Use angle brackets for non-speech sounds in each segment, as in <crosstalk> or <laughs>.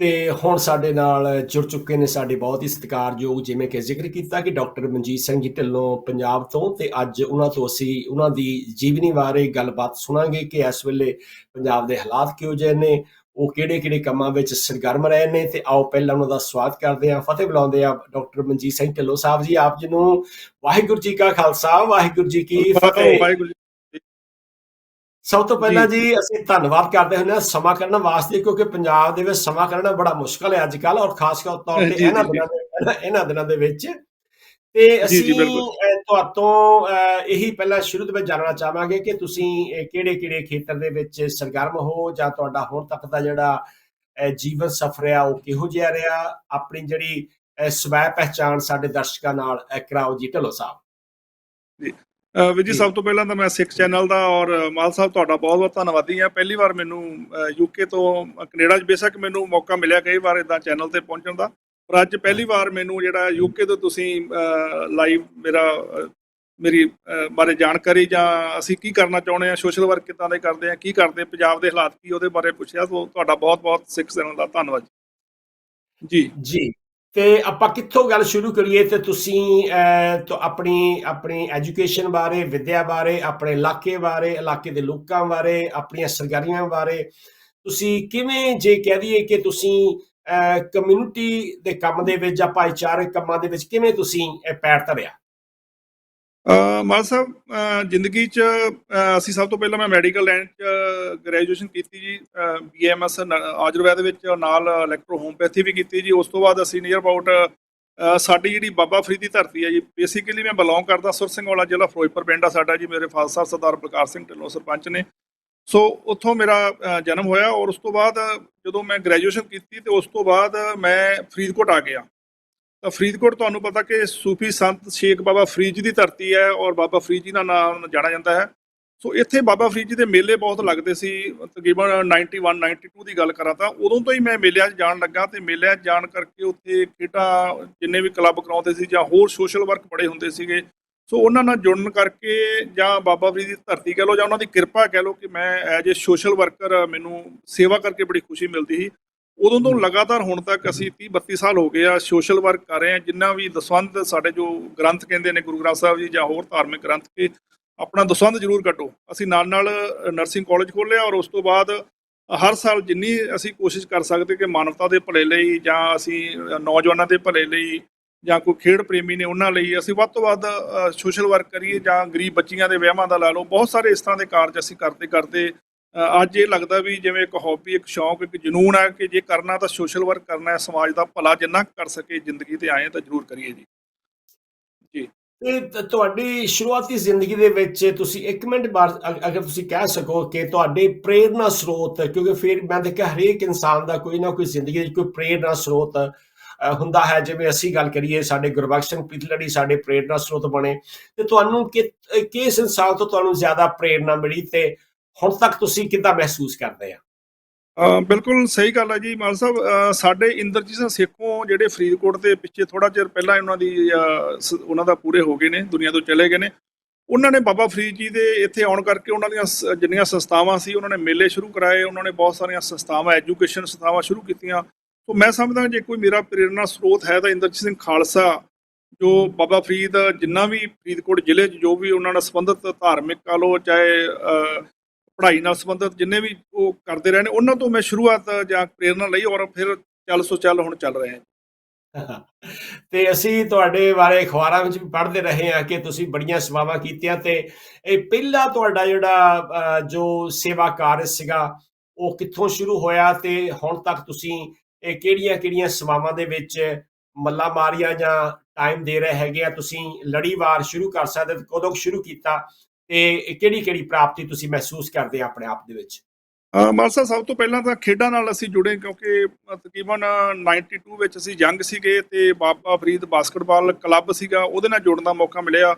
ਤੇ ਹੁਣ ਸਾਡੇ ਨਾਲ ਜੁੜ ਚੁੱਕੇ ਨੇ ਸਾਡੇ ਬਹੁਤ ਹੀ ਸਤਿਕਾਰਯੋਗ ਜਿਵੇਂ ਕਿ ਜ਼ਿਕਰ ਕੀਤਾ ਕਿ ਡਾਕਟਰ ਮਨਜੀਤ ਸਿੰਘ ਜੀ ਢਿੱਲੋਂ ਪੰਜਾਬ ਤੋਂ ਤੇ ਅੱਜ ਉਹਨਾਂ ਤੋਂ ਅਸੀਂ ਉਹਨਾਂ ਦੀ ਜੀਵਨੀ ਬਾਰੇ ਗੱਲਬਾਤ ਸੁਣਾਂਗੇ ਕਿ ਇਸ ਵੇਲੇ ਪੰਜਾਬ ਦੇ ਹਾਲਾਤ ਕਿਹੋ ਜਿਹੇ ਨੇ ਉਹ ਕਿਹੜੇ ਕਿਹੜੇ ਕੰਮਾਂ ਵਿੱਚ ਸਰਗਰਮ ਰਹੇ ਨੇ ਤੇ ਆਓ ਪਹਿਲਾਂ ਉਹਨਾਂ ਦਾ ਸਵਾਗਤ ਕਰਦੇ ਹਾਂ ਫਤਿਹ ਬੁਲਾਉਂਦੇ ਆ ਡਾਕਟਰ ਮਨਜੀਤ ਸਿੰਘ ਢਿੱਲੋਂ ਸਾਹਿਬ ਜੀ ਆਪ ਜੀ ਨੂੰ ਵਾਹਿਗੁਰੂ ਜੀ ਕਾ ਖਾਲਸਾ ਵਾਹਿਗੁਰੂ ਜੀ ਕੀ ਫਤਿਹ। ਵਾਹਿਗੁਰੂ ਜੀ ਸਭ ਤੋਂ ਪਹਿਲਾਂ ਜੀ। ਅਸੀਂ ਧੰਨਵਾਦ ਕਰਦੇ ਹੁੰਦੇ ਹਾਂ ਸਮਾਂ ਕੱਢਣ ਵਾਸਤੇ ਕਿਉਂਕਿ ਪੰਜਾਬ ਦੇ ਵਿੱਚ ਸਮਾਂ ਕੱਢਣਾ ਬੜਾ ਮੁਸ਼ਕਲ ਹੈ ਅੱਜ ਕੱਲ ਔਰ ਖਾਸ ਤੌਰ ਤੇ ਇਹਨਾਂ ਦਿਨਾਂ ਦੇ ਇਹਨਾਂ ਦਿਨਾਂ ਦੇ ਵਿੱਚ। ਤੇ ਅਸੀਂ ਤੁਹਾਤੋਂ ਇਹੀ ਪਹਿਲਾਂ ਸ਼ੁਰੂ ਦੇ ਵਿੱਚ ਜਾਣਨਾ ਚਾਹਾਂਗੇ ਕਿ ਤੁਸੀਂ ਕਿਹੜੇ ਕਿਹੜੇ ਖੇਤਰ ਦੇ ਵਿੱਚ ਸਰਗਰਮ ਹੋ ਜਾਂ ਤੁਹਾਡਾ ਹੁਣ ਤੱਕ ਦਾ ਜਿਹੜਾ ਜੀਵਨ ਸਫਰ ਆ ਉਹ ਕਿਹੋ ਜਿਹਾ ਰਿਹਾ? ਆਪਣੀ ਜਿਹੜੀ ਸਵੈ ਪਹਿਚਾਣ ਸਾਡੇ ਦਰਸ਼ਕਾਂ ਨਾਲ ਕਰਾਓ ਜੀ ਢਿੱਲੋਂ ਸਾਹਿਬ। ਵੀਰ ਜੀ। ਸਭ ਤੋਂ ਪਹਿਲਾਂ ਤਾਂ ਮੈਂ ਸਿੱਖ ਚੈਨਲ ਦਾ ਔਰ ਮਾਲ ਸਾਹਿਬ ਤੁਹਾਡਾ ਬਹੁਤ ਬਹੁਤ ਧੰਨਵਾਦੀ ਹਾਂ। ਪਹਿਲੀ ਵਾਰ ਮੈਨੂੰ ਯੂਕੇ ਤੋਂ ਕੈਨੇਡਾ 'ਚ ਬੇਸ਼ੱਕ ਮੈਨੂੰ ਮੌਕਾ ਮਿਲਿਆ ਕਈ ਵਾਰ ਇਦਾਂ ਚੈਨਲ ਤੇ ਪਹੁੰਚਣ ਦਾ। ਪਰ ਅੱਜ ਪਹਿਲੀ ਵਾਰ ਮੈਨੂੰ ਜਿਹੜਾ ਯੂਕੇ ਤੋਂ ਤੁਸੀਂ ਲਾਈਵ ਮੇਰਾ ਮੇਰੀ ਬਾਰੇ ਜਾਣਕਾਰੀ ਜਾਂ ਅਸੀਂ ਕੀ ਕਰਨਾ ਚਾਹੁੰਦੇ ਆ ਸੋਸ਼ਲ ਵਰਕ ਕਿੱਦਾਂ ਦੇ ਕਰਦੇ ਆ ਕੀ ਕਰਦੇ ਪੰਜਾਬ ਦੇ ਹਾਲਾਤ ਕੀ ਉਹਦੇ ਬਾਰੇ ਪੁੱਛਿਆ। ਸੋ ਤੁਹਾਡਾ ਬਹੁਤ ਬਹੁਤ ਸਿੱਖ ਚੈਨਲ ਦਾ ਧੰਨਵਾਦ ਜੀ। ਜੀ। ਤੇ ਆਪਾਂ ਕਿੱਥੋਂ ਗੱਲ ਸ਼ੁਰੂ ਕਰੀਏ ਤੇ ਤੁਸੀਂ ਆਪਣੀ ਆਪਣੀ ਐਜੂਕੇਸ਼ਨ ਬਾਰੇ, ਵਿਦਿਆ ਬਾਰੇ, ਆਪਣੇ ਇਲਾਕੇ ਬਾਰੇ, ਇਲਾਕੇ ਦੇ ਲੋਕਾਂ ਬਾਰੇ, ਆਪਣੀਆਂ ਸਰਗਰਮੀਆਂ ਬਾਰੇ, ਤੁਸੀਂ ਕਿਵੇਂ ਜੇ ਕਹਿ ਦਈਏ ਕਿ ਤੁਸੀਂ ਕਮਿਊਨਿਟੀ ਦੇ ਕੰਮ ਦੇ ਵਿੱਚ ਜਾਂ ਭਾਈਚਾਰਕ ਕੰਮਾਂ ਦੇ ਵਿੱਚ ਕਿਵੇਂ ਤੁਸੀਂ ਇਹ ਪੈਰ ਧਰਿਆ? ਮਾਲ ਸਾਹਿਬ ਜ਼ਿੰਦਗੀ 'ਚ ਅਸੀਂ ਸਭ ਤੋਂ ਪਹਿਲਾਂ ਮੈਂ ਮੈਡੀਕਲ ਲਾਈਨ 'ਚ ਗ੍ਰੈਜੂਏਸ਼ਨ ਕੀਤੀ ਜੀ ਬੀਐਮਐਸ ਆਯੁਰਵੈਦ ਵਿੱਚ ਨਾਲ ਇਲੈਕਟ੍ਰੋ ਹੋਮਪੈਥੀ ਵੀ ਕੀਤੀ ਜੀ। ਉਸ ਤੋਂ ਬਾਅਦ ਅਸੀਂ ਨੀਅਰ ਅਬਾਊਟ ਸਾਡੀ ਜਿਹੜੀ ਬਾਬਾ ਫਰੀਦ ਦੀ ਧਰਤੀ ਹੈ ਜੀ ਬੇਸਿਕਲੀ ਮੈਂ ਬਿਲੋਂਗ ਕਰਦਾ ਸੁਰ ਸਿੰਘ ਵਾਲਾ ਜ਼ਿਲ੍ਹਾ ਫਿਰੋਜ਼ਪੁਰ ਪਿੰਡ ਆ ਸਾਡਾ ਜੀ, ਮੇਰੇ ਫਾਦਰ ਸਾਹਿਬ ਸਰਦਾਰ ਪ੍ਰਕਾਸ਼ ਸਿੰਘ ਢਿੱਲੋਂ ਸਰਪੰਚ ਨੇ। ਸੋ ਉੱਥੋਂ ਮੇਰਾ ਜਨਮ ਹੋਇਆ ਔਰ ਉਸ ਤੋਂ ਬਾਅਦ ਜਦੋਂ ਮੈਂ ਗ੍ਰੈਜੂਏਸ਼ਨ ਕੀਤੀ ਤੇ ਉਸ ਤੋਂ ਬਾਅਦ ਮੈਂ ਫਰੀਦਕੋਟ ਆ ਗਿਆ। ਫਰੀਦਕੋਟ ਤੁਹਾਨੂੰ ਪਤਾ ਕਿ ਸੂਫੀ ਸੰਤ ਸ਼ੇਖ ਬਾਬਾ ਫਰੀਦ ਜੀ ਦੀ ਧਰਤੀ ਹੈ ਔਰ ਬਾਬਾ ਫਰੀਦ ਜੀ ਦਾ ਨਾਮ ਜਾਣਿਆ ਜਾਂਦਾ ਹੈ। ਸੋ ਇੱਥੇ ਬਾਬਾ ਫਰੀਦ ਜੀ ਦੇ ਮੇਲੇ ਬਹੁਤ ਲੱਗਦੇ ਸੀ। ਤਕਰੀਬਨ 91 92 ਦੀ ਗੱਲ ਕਰਾਂ ਤਾਂ ਉਦੋਂ ਤੋਂ ਹੀ ਮੈਂ ਮੇਲਿਆਂ 'ਚ ਜਾਣ ਲੱਗਾ ਤੇ ਮੇਲਿਆਂ 'ਚ ਜਾਣ ਕਰਕੇ ਉੱਥੇ ਖੇਡਾਂ ਜਿੰਨੇ ਵੀ ਕਲੱਬ ਕਰਾਉਂਦੇ ਸੀ ਜਾਂ ਹੋਰ ਸੋਸ਼ਲ ਵਰਕ ਬੜੇ ਹੁੰਦੇ ਸੀਗੇ। ਸੋ ਉਹਨਾਂ ਨਾਲ ਜੁੜਨ ਕਰਕੇ ਜਾਂ ਬਾਬਾ ਫਰੀਦ ਦੀ ਧਰਤੀ ਕਹਿ ਲਓ ਜਾਂ ਉਹਨਾਂ ਦੀ ਕਿਰਪਾ ਕਹਿ ਲਓ ਕਿ ਮੈਂ ਐਜ ਏ ਸੋਸ਼ਲ ਵਰਕਰ ਮੈਨੂੰ ਸੇਵਾ ਕਰਕੇ ਬੜੀ ਖੁਸ਼ੀ ਮਿਲਦੀ ਸੀ। ਉਦੋਂ ਤੋਂ ਲਗਾਤਾਰ ਹੁਣ ਤੱਕ ਅਸੀਂ 30 32 ਸਾਲ ਹੋ ਗਏ ਆ ਸੋਸ਼ਲ ਵਰਕ ਕਰ ਰਹੇ ਆ ਜਿੰਨਾ ਵੀ ਦਸਵੰਧ ਸਾਡੇ ਜੋ ਗ੍ਰੰਥ ਕਹਿੰਦੇ ਨੇ, ਗੁਰੂ ਗ੍ਰੰਥ ਸਾਹਿਬ ਜੀ ਜਾਂ ਹੋਰ ਧਾਰਮਿਕ ਗ੍ਰੰਥ ਕੇ, ਆਪਣਾ ਦਸਵੰਧ ਜ਼ਰੂਰ ਕੱਢੋ। ਅਸੀਂ ਨਾਲ ਨਾਲ ਨਰਸਿੰਗ ਕਾਲਜ ਖੋਲ੍ਹਿਆ ਔਰ ਉਸ ਤੋਂ ਬਾਅਦ ਹਰ ਸਾਲ ਜਿੰਨੀ ਅਸੀਂ ਕੋਸ਼ਿਸ਼ ਕਰ ਸਕਦੇ ਕਿ ਮਾਨਵਤਾ ਦੇ ਭਲੇ ਲਈ ਜਾਂ ਅਸੀਂ ਨੌਜਵਾਨਾਂ ਦੇ ਭਲੇ ਲਈ ਜਾਂ ਕੋਈ ਖੇਡ ਪ੍ਰੇਮੀ ਨੇ ਉਹਨਾਂ ਲਈ ਅਸੀਂ ਵੱਧ ਤੋਂ ਵੱਧ ਸੋਸ਼ਲ ਵਰਕ ਕਰੀਏ ਜਾਂ ਗਰੀਬ ਬੱਚੀਆਂ ਦੇ ਵਿਆਹਾਂ ਦਾ ਲਾ ਲਓ, ਬਹੁਤ ਸਾਰੇ ਇਸ ਤਰ੍ਹਾਂ ਦੇ ਕਾਰਜ ਅਸੀਂ ਕਰਦੇ ਕਰਦੇ ਅੱਜ ਇਹ ਲੱਗਦਾ ਵੀ ਜਿਵੇਂ ਇੱਕ ਹੌਬੀ ਇੱਕ ਸ਼ੌਂਕ, ਇੱਕ ਜਨੂਨ ਹੈ ਕਿ ਜੇ ਕਰਨਾ ਤਾਂ ਸੋਸ਼ਲ ਵਰਕ ਕਰਨਾ ਹੈ, ਸਮਾਜ ਦਾ ਭਲਾ ਜਿੰਨਾ ਕਰ ਸਕੇ, ਜ਼ਿੰਦਗੀ ਤੇ ਆਏ ਤਾਂ ਜ਼ਰੂਰ ਕਰੀਏ ਜੀ। ਤੇ ਤੁਹਾਡੀ ਸ਼ੁਰੂਆਤੀ ਜ਼ਿੰਦਗੀ ਦੇ ਵਿੱਚ ਤੁਸੀਂ ਇੱਕ ਮਿੰਟ ਬਾਅਦ ਅਗਰ ਤੁਸੀਂ ਕਹਿ ਸਕੋ ਕਿ ਤੁਹਾਡੇ ਪ੍ਰੇਰਨਾ ਸਰੋਤ, ਕਿਉਂਕਿ ਫਿਰ ਮੈਂ ਦੇਖਿਆ ਹਰੇਕ ਇਨਸਾਨ ਦਾ ਕੋਈ ਨਾ ਕੋਈ ਜ਼ਿੰਦਗੀ ਵਿੱਚ ਕੋਈ ਪ੍ਰੇਰਨਾ ਸਰੋਤ ਹੁੰਦਾ ਹੈ। ਜਿਵੇਂ ਅਸੀਂ ਗੱਲ ਕਰੀਏ, ਸਾਡੇ ਗੁਰਬਖਸ਼ ਸਿੰਘ ਪਿਤਲੜੀ ਸਾਡੇ ਪ੍ਰੇਰਨਾ ਸਰੋਤ ਬਣੇ। ਤੇ ਤੁਹਾਨੂੰ ਕਿ, ਕਿਸ ਇਨਸਾਨ ਤੋਂ ਤੁਹਾਨੂੰ ਜ਼ਿਆਦਾ ਪ੍ਰੇਰਨਾ ਮਿਲੀ ਤੇ ਹੁਣ ਤੱਕ ਤੁਸੀਂ ਕਿੱਦਾਂ ਮਹਿਸੂਸ ਕਰਦੇ ਆ? ਬਿਲਕੁਲ ਸਹੀ ਗੱਲ ਹੈ ਜੀ, ਮਾਨ ਸਾਹਿਬ ਸਾਡੇ ਇੰਦਰਜੀਤ ਸਿੰਘ ਸੇਖੋਂ ਜਿਹੜੇ ਫਰੀਦਕੋਟ ਦੇ ਪਿੱਛੇ ਥੋੜਾ ਚਿਰ ਪਹਿਲਾਂ ਉਹਨਾਂ ਦੀ ਸ- ਉਹਨਾਂ ਦਾ ਪੂਰੇ ਹੋ ਗਏ ਨੇ, ਦੁਨੀਆ ਤੋਂ ਚਲੇ ਗਏ ਨੇ। ਉਹਨਾਂ ਨੇ ਬਾਬਾ ਫਰੀਦ ਜੀ ਦੇ ਇੱਥੇ ਆਉਣ ਕਰਕੇ ਉਹਨਾਂ ਦੀਆਂ ਸ- ਜਿੰਨੀਆਂ ਸੰਸਥਾਵਾਂ ਸੀ, ਉਹਨਾਂ ਨੇ ਮੇਲੇ ਸ਼ੁਰੂ ਕਰਾਏ, ਉਹਨਾਂ ਨੇ ਬਹੁਤ ਸਾਰੀਆਂ ਸੰਸਥਾਵਾਂ, ਐਜੂਕੇਸ਼ਨ ਸੰਸਥਾਵਾਂ ਸ਼ੁਰੂ ਕੀਤੀਆਂ। ਸੋ ਮੈਂ ਸਮਝਦਾ ਜੇ ਕੋਈ ਮੇਰਾ ਪ੍ਰੇਰਣਾ ਸਰੋਤ ਹੈ ਤਾਂ ਇੰਦਰਜੀਤ ਸਿੰਘ ਖਾਲਸਾ, ਜੋ ਬਾਬਾ ਫਰੀਦ ਜਿੰਨਾ ਵੀ ਫਰੀਦਕੋਟ ਜ਼ਿਲ੍ਹੇ 'ਚ ਜੋ ਵੀ ਉਹਨਾਂ ਨਾਲ ਸੰਬੰਧਿਤ ਧਾਰਮਿਕ ਕਾ ਲੋ ਚਾਹੇ ਪੜ੍ਹਾਈ ਨਾਲ ਸੰਬੰਧਿਤ ਜਿੰਨੇ ਵੀ ਉਹ ਕਰਦੇ ਰਹੇ ਨੇ, ਉਹਨਾਂ ਤੋਂ ਮੈਂ ਸ਼ੁਰੂਆਤ ਜਾਂ ਪ੍ਰੇਰਣਾ ਲਈ ਔਰ ਫਿਰ ਚੱਲ ਸੋ ਚੱਲ ਹੁਣ ਚੱਲ ਰਹੇ ਹਾਂ <laughs> ਤੇ ਅਸੀਂ ਤੁਹਾਡੇ ਬਾਰੇ ਅਖਬਾਰਾਂ ਵਿੱਚ ਵੀ ਪੜ੍ਹਦੇ ਰਹੇ ਹਾਂ ਕਿ ਤੁਸੀਂ ਬੜੀਆਂ ਸੇਵਾਵਾਂ ਕੀਤੀਆਂ ਤੇ ਇਹ ਪਹਿਲਾ ਤੁਹਾਡਾ ਜਿਹੜਾ ਜੋ ਸੇਵਾ ਕਾਰਜ ਸੀਗਾ, ਉਹ ਕਿੱਥੋਂ ਸ਼ੁਰੂ ਹੋਇਆ ਤੇ ਹੁਣ ਤੱਕ ਤੁਸੀਂ ਇਹ ਕਿਹੜੀਆਂ-ਕਿਹੜੀਆਂ ਸੇਵਾਵਾਂ ਦੇ ਵਿੱਚ ਮੱਲਾ ਮਾਰੀਆਂ ਜਾਂ ਟਾਈਮ ਦੇ ਰਹੇ ਹੈਗੇ ਆ? ਤੁਸੀਂ ਲੜੀਵਾਰ ਸ਼ੁਰੂ ਕਰ ਸਕਦੇ ਕਦੋਂ ਸ਼ੁਰੂ ਕੀਤਾ? ਤੇ ਕਿਹੜੀ-ਕਿਹੜੀ ਪ੍ਰਾਪਤੀ ਤੁਸੀਂ ਮਹਿਸੂਸ ਕਰਦੇ ਆ ਆਪਣੇ ਆਪ ਦੇ ਵਿੱਚ? ਅ, ਮਾਲਸਾ ਸਭ ਤੋਂ ਪਹਿਲਾਂ ਤਾਂ ਖੇਡਾਂ ਨਾਲ ਅਸੀਂ ਜੁੜੇ ਕਿਉਂਕਿ ਅ, ਤਕਰੀਬਨ 92 ਵਿੱਚ ਅਸੀਂ ਜੰਗ ਸੀਗੇ ਤੇ ਬਾਬਾ ਫਰੀਦ ਬਾਸਕਟਬਾਲ ਕਲੱਬ ਸੀਗਾ ਉਹਦੇ ਨਾਲ ਜੁੜਨ ਦਾ ਮੌਕਾ ਮਿਲਿਆ।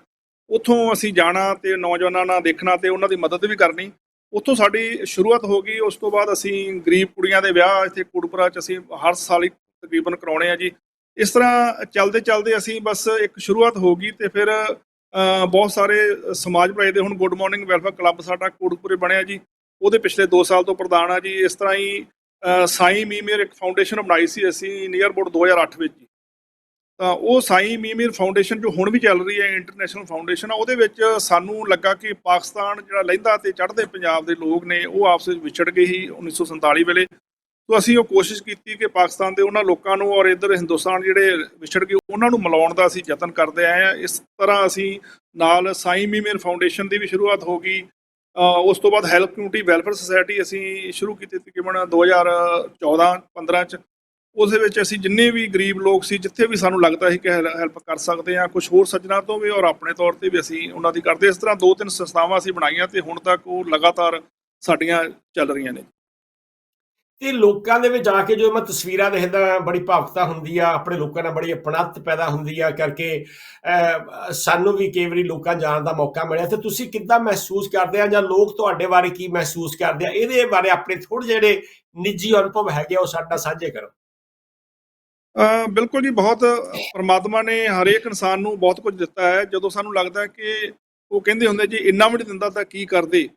ਉੱਥੋਂ ਅਸੀਂ ਜਾਣਾ ਤੇ ਨੌਜਵਾਨਾਂ ਨਾਲ ਦੇਖਣਾ ਤੇ ਉਹਨਾਂ ਦੀ ਮਦਦ ਵੀ ਕਰਨੀ। ਉੱਥੋਂ ਸਾਡੀ ਸ਼ੁਰੂਆਤ ਹੋ ਗਈ ਉਸ ਤੋਂ ਬਾਅਦ ਅਸੀਂ ਗਰੀਬ ਕੁੜੀਆਂ ਦੇ ਵਿਆਹ ਇੱਥੇ ਕੋਟਪੁਰਾ ਚ ਅਸੀਂ ਹਰ ਸਾਲ ਹੀ ਤਕਰੀਬਨ ਕਰਾਉਣੇ ਆ ਜੀ। ਇਸ ਤਰ੍ਹਾਂ ਚੱਲਦੇ ਚੱਲਦੇ ਅਸੀਂ ਬਸ ਇੱਕ ਸ਼ੁਰੂਆਤ ਹੋ ਗਈ ਤੇ ਫਿਰ ਬਹੁਤ ਸਾਰੇ ਸਮਾਜ ਭਲਾਈ ਦੇ ਹੁਣ ਗੁੱਡ ਮਾਰਨਿੰਗ ਵੈਲਫੇਅਰ ਕਲੱਬ ਸਾਡਾ ਕੋਟਪੁਰੇ ਬਣਿਆ ਜੀ। ਉਹਦੇ ਪਿਛਲੇ 2 ਸਾਲ ਤੋਂ ਪ੍ਰਧਾਨ ਆ ਜੀ। ਇਸ ਤਰ੍ਹਾਂ ਹੀ ਅ, ਸਾਈ ਮੀਮੇਰ ਇੱਕ ਫਾਊਂਡੇਸ਼ਨ ਬਣਾਈ ਸੀ ਅਸੀਂ ਨੀਅਰ ਅਬਾਊਟ 2008 ਵਿੱਚ ਜੀ। ਤਾਂ ਉਹ ਸਾਈ ਮੀਮੇਰ ਫਾਊਂਡੇਸ਼ਨ ਜੋ ਹੁਣ ਵੀ ਚੱਲ ਰਹੀ ਹੈ ਇੰਟਰਨੈਸ਼ਨਲ ਫਾਊਂਡੇਸ਼ਨ ਆ ਉਹਦੇ ਵਿੱਚ ਸਾਨੂੰ ਲੱਗਾ ਕਿ ਪਾਕਿਸਤਾਨ ਜਿਹੜਾ ਲਹਿੰਦਾ ਤੇ ਚੜ੍ਹਦੇ ਪੰਜਾਬ ਦੇ ਲੋਕ ਨੇ ਉਹ ਆਪਸ ਵਿੱਚ ਵਿਛੜ ਗਏ ਸੀ 1947 ਵੇਲੇ। ਸੋ ਅਸੀਂ ਉਹ ਕੋਸ਼ਿਸ਼ ਕੀਤੀ ਕਿ ਪਾਕਿਸਤਾਨ ਦੇ ਉਹਨਾਂ ਲੋਕਾਂ ਨੂੰ ਔਰ ਇੱਧਰ ਹਿੰਦੁਸਤਾਨ ਜਿਹੜੇ ਵਿਛੜ ਗਏ, ਉਹਨਾਂ ਨੂੰ ਮਿਲਾਉਣ ਦਾ ਅਸੀਂ ਯਤਨ ਕਰਦੇ ਆਏ ਆ ਇਸ ਤਰ੍ਹਾਂ ਅਸੀਂ ਨਾਲ ਸਾਈ ਮੀਮੇਰ ਫਾਊਂਡੇਸ਼ਨ ਦੀ ਵੀ ਸ਼ੁਰੂਆਤ ਹੋ ਗਈ। ਉਸ ਤੋਂ ਬਾਅਦ ਹੈਲਪ ਕਮਿਊਨਿਟੀ ਵੈਲਫੇਅਰ ਸੁਸਾਇਟੀ ਅਸੀਂ ਸ਼ੁਰੂ ਕੀਤੀ ਤਕਰੀਬਨ 2014 15 ਚ। ਉਸ ਦੇ ਵਿੱਚ ਅਸੀਂ ਜਿੰਨੇ ਵੀ ਗਰੀਬ ਲੋਕ ਸੀ, ਜਿੱਥੇ ਵੀ ਸਾਨੂੰ ਲੱਗਦਾ ਸੀ ਕਿ ਹੈਲਪ ਕਰ ਸਕਦੇ ਆ ਕੁਝ ਹੋਰ ਸੱਜਣਾ ਤੋਂ ਵੀ ਔਰ ਆਪਣੇ ਤੌਰ ਤੇ ਵੀ ਅਸੀਂ ਉਹਨਾਂ ਦੀ ਕਰਦੇ ਇਸ ਤਰ੍ਹਾਂ ਦੋ ਤਿੰਨ ਸੰਸਥਾਵਾਂ ਅਸੀਂ ਬਣਾਈਆਂ ਤੇ ਹੁਣ ਤੱਕ ਉਹ ਲਗਾਤਾਰ ਸਾਡੀਆਂ ਚੱਲ ਰਹੀਆਂ ਨੇ। ਤੇ ਲੋਕਾਂ ਦੇ ਵਿੱਚ ਜਾ ਕੇ ਜੋ ਮੈਂ ਤਸਵੀਰਾਂ ਦੇਖਦਾ ਬੜੀ ਭਾਵਕਤਾ ਹੁੰਦੀ ਆ ਆਪਣੇ ਲੋਕਾਂ ਨਾਲ ਬੜੀ ਅਪਣਤ ਪੈਦਾ ਹੁੰਦੀ ਆ ਕਰਕੇ ਸਾਨੂੰ ਵੀ ਕਈ ਵਾਰੀ ਲੋਕਾਂ ਜਾਣ ਦਾ ਮੌਕਾ ਮਿਲਿਆ। ਤੇ ਤੁਸੀਂ ਕਿੱਦਾਂ ਮਹਿਸੂਸ ਕਰਦੇ ਆ ਜਾਂ ਲੋਕ ਤੁਹਾਡੇ ਬਾਰੇ ਕੀ ਮਹਿਸੂਸ ਕਰਦੇ ਆ? ਇਹਦੇ ਬਾਰੇ ਆਪਣੇ ਥੋੜੇ ਜਿਹੜੇ ਨਿੱਜੀ ਅਨੁਭਵ ਹੈਗੇ ਆ, ਉਹ ਸਾਡਾ ਸਾਂਝੇ ਕਰੋ। ਬਿਲਕੁਲ ਜੀ ਬਹੁਤ ਪਰਮਾਤਮਾ ਨੇ ਹਰੇਕ ਇਨਸਾਨ ਨੂੰ ਬਹੁਤ ਕੁਝ ਦਿੱਤਾ ਹੈ। ਜਦੋਂ ਸਾਨੂੰ ਲੱਗਦਾ ਕਿ ਉਹ ਕਹਿੰਦੇ ਹੁੰਦੇ ਜੀ ਇੰਨਾ ਵੀ ਨਹੀਂ ਦਿੰਦਾ ਤਾਂ ਕੀ ਕਰਦੇ?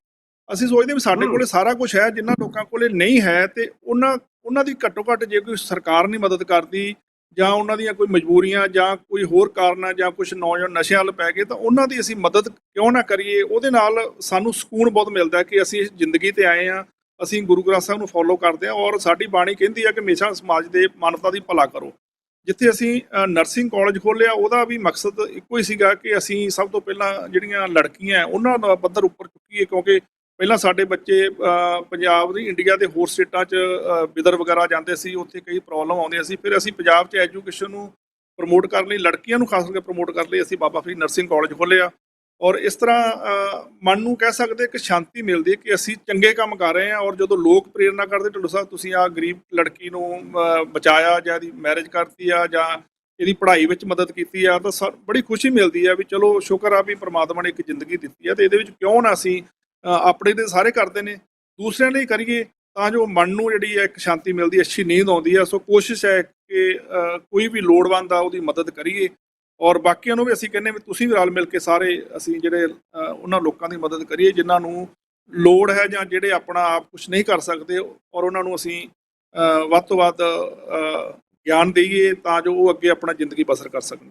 ਅਸੀਂ ਸੋਚਦੇ ਵੀ ਸਾਡੇ। ਕੋਲੇ ਸਾਰਾ ਕੁਝ ਹੈ ਜਿੰਨਾ ਲੋਕਾਂ ਕੋਲੇ ਨਹੀਂ ਹੈ ਤੇ ਉਹਨਾਂ ਉਹਨਾਂ ਦੀ ਘੱਟੋ ਘੱਟ ਜੇ ਕੋਈ ਸਰਕਾਰ ਨਹੀਂ ਮਦਦ ਕਰਦੀ ਜਾਂ ਉਹਨਾਂ ਦੀਆਂ ਕੋਈ ਮਜਬੂਰੀਆਂ ਜਾਂ ਕੋਈ ਹੋਰ ਕਾਰਨ ਜਾਂ ਕੁਝ ਨੌਜਵਾਨ ਨਸ਼ਿਆਂ ਵੱਲ ਪੈ ਗਏ ਤਾਂ ਉਹਨਾਂ ਦੀ ਅਸੀਂ ਮਦਦ ਕਿਉਂ ਨਾ ਕਰੀਏ ਉਹਦੇ ਨਾਲ ਸਾਨੂੰ ਸਕੂਨ ਬਹੁਤ ਮਿਲਦਾ ਕਿ ਅਸੀਂ ਇਸ ਜ਼ਿੰਦਗੀ ਤੇ ਆਏ ਆ ਅਸੀਂ ਗੁਰੂ ਗ੍ਰੰਥ ਸਾਹਿਬ ਨੂੰ ਫੋਲੋ ਕਰਦੇ ਆ ਔਰ ਸਾਡੀ ਬਾਣੀ ਕਹਿੰਦੀ ਆ ਕਿ ਹਮੇਸ਼ਾ ਸਮਾਜ ਦੇ ਮਾਨਵਤਾ ਦੀ ਭਲਾ ਕਰੋ ਜਿੱਥੇ ਅਸੀਂ ਨਰਸਿੰਗ ਕਾਲਜ ਖੋਲ੍ਹਿਆ ਉਹਦਾ ਵੀ ਮਕਸਦ ਇੱਕੋ ਹੀ ਸੀਗਾ ਕਿ ਅਸੀਂ ਸਭ ਤੋਂ ਪਹਿਲਾਂ ਜਿਹੜੀਆਂ ਲੜਕੀਆਂ ਉਹਨਾਂ ਦਾ ਪੱਧਰ ਉੱਪਰ ਚੁੱਕੀਏ ਕਿਉਂਕਿ ਪਹਿਲਾਂ ਸਾਡੇ ਬੱਚੇ ਪੰਜਾਬ ਦੀ ਇੰਡੀਆ ਦੇ ਹੋਰ ਸਟੇਟਾਂ 'ਚ ਅ, ਬਿਦਰ ਵਗੈਰਾ ਜਾਂਦੇ ਸੀ ਉੱਥੇ ਕਈ ਪ੍ਰੋਬਲਮ ਆਉਂਦੀਆਂ ਸੀ। ਫਿਰ ਅਸੀਂ ਪੰਜਾਬ 'ਚ ਐਜੂਕੇਸ਼ਨ ਨੂੰ ਪ੍ਰਮੋਟ ਕਰਨ ਲਈ ਲੜਕੀਆਂ ਨੂੰ ਖਾਸ ਕਰਕੇ ਪ੍ਰਮੋਟ ਕਰਨ ਲਈ ਅਸੀਂ ਬਾਬਾ ਫਰੀਦ ਨਰਸਿੰਗ ਕਾਲਜ ਖੋਲ੍ਹਿਆ। ਔਰ ਇਸ ਤਰ੍ਹਾਂ ਮਨ ਨੂੰ ਕਹਿ ਸਕਦੇ ਕਿ ਸ਼ਾਂਤੀ ਮਿਲਦੀ ਹੈ ਕਿ ਅਸੀਂ ਚੰਗੇ ਕੰਮ ਕਰ ਰਹੇ ਹਾਂ। ਔਰ ਜਦੋਂ ਲੋਕ ਪ੍ਰੇਰਨਾ ਕਰਦੇ ਢਿੱਲੋਂ ਸਾਹਿਬ ਤੁਸੀਂ ਆ ਗਰੀਬ ਲੜਕੀ ਨੂੰ ਬਚਾਇਆ ਜਾਂ ਇਹਦੀ ਮੈਰਿਜ ਕਰਤੀ ਆ ਜਾਂ ਇਹਦੀ ਪੜ੍ਹਾਈ ਵਿੱਚ ਮਦਦ ਕੀਤੀ ਆ ਤਾਂ ਸਾ- ਬੜੀ ਖੁਸ਼ੀ ਮਿਲਦੀ ਆ ਵੀ ਚਲੋ ਸ਼ੁਕਰ ਆ ਵੀ ਪ੍ਰਮਾਤਮਾ ਨੇ ਇੱਕ ਜ਼ਿੰਦਗੀ ਦਿੱਤੀ ਆ ਤੇ ਇਹਦੇ ਵਿੱਚ ਕਿਉਂ ਨਾ ਅਸੀਂ ਆਪਣੇ ਦੇ ਸਾਰੇ ਕਰਦੇ ਨੇ। ਦੂਸਰਿਆਂ ਲਈ ਕਰੀਏ ਤਾਂ ਜੋ ਮਨ ਨੂੰ ਜਿਹੜੀ ਹੈ ਇੱਕ ਸ਼ਾਂਤੀ ਮਿਲਦੀ, ਅੱਛੀ ਨੀਂਦ ਆਉਂਦੀ ਹੈ। ਸੋ ਕੋਸ਼ਿਸ਼ ਹੈ ਕਿ ਕੋਈ ਵੀ ਲੋੜਵੰਦ ਆ, ਉਹਦੀ ਮਦਦ ਕਰੀਏ। ਔਰ ਬਾਕੀਆਂ ਨੂੰ ਵੀ ਅਸੀਂ ਕਹਿੰਦੇ ਵੀ ਤੁਸੀਂ ਵੀ ਰਲ ਮਿਲ ਕੇ ਸਾਰੇ ਅਸੀਂ ਜਿਹੜੇ ਉਹਨਾਂ ਲੋਕਾਂ ਦੀ ਮਦਦ ਕਰੀਏ, ਜਿਨ੍ਹਾਂ ਨੂੰ ਲੋੜ ਹੈ ਜਾਂ ਜਿਹੜੇ ਆਪਣਾ ਆਪ ਕੁਝ ਨਹੀਂ ਕਰ ਸਕਦੇ ਔਰ ਉਹਨਾਂ ਨੂੰ ਅਸੀਂ ਵੱਧ ਤੋਂ ਵੱਧ ਗਿਆਨ ਦੇਈਏ ਤਾਂ ਜੋ ਉਹ ਅੱਗੇ ਆਪਣਾ ਜ਼ਿੰਦਗੀ ਬਸਰ ਕਰ ਸਕਣ।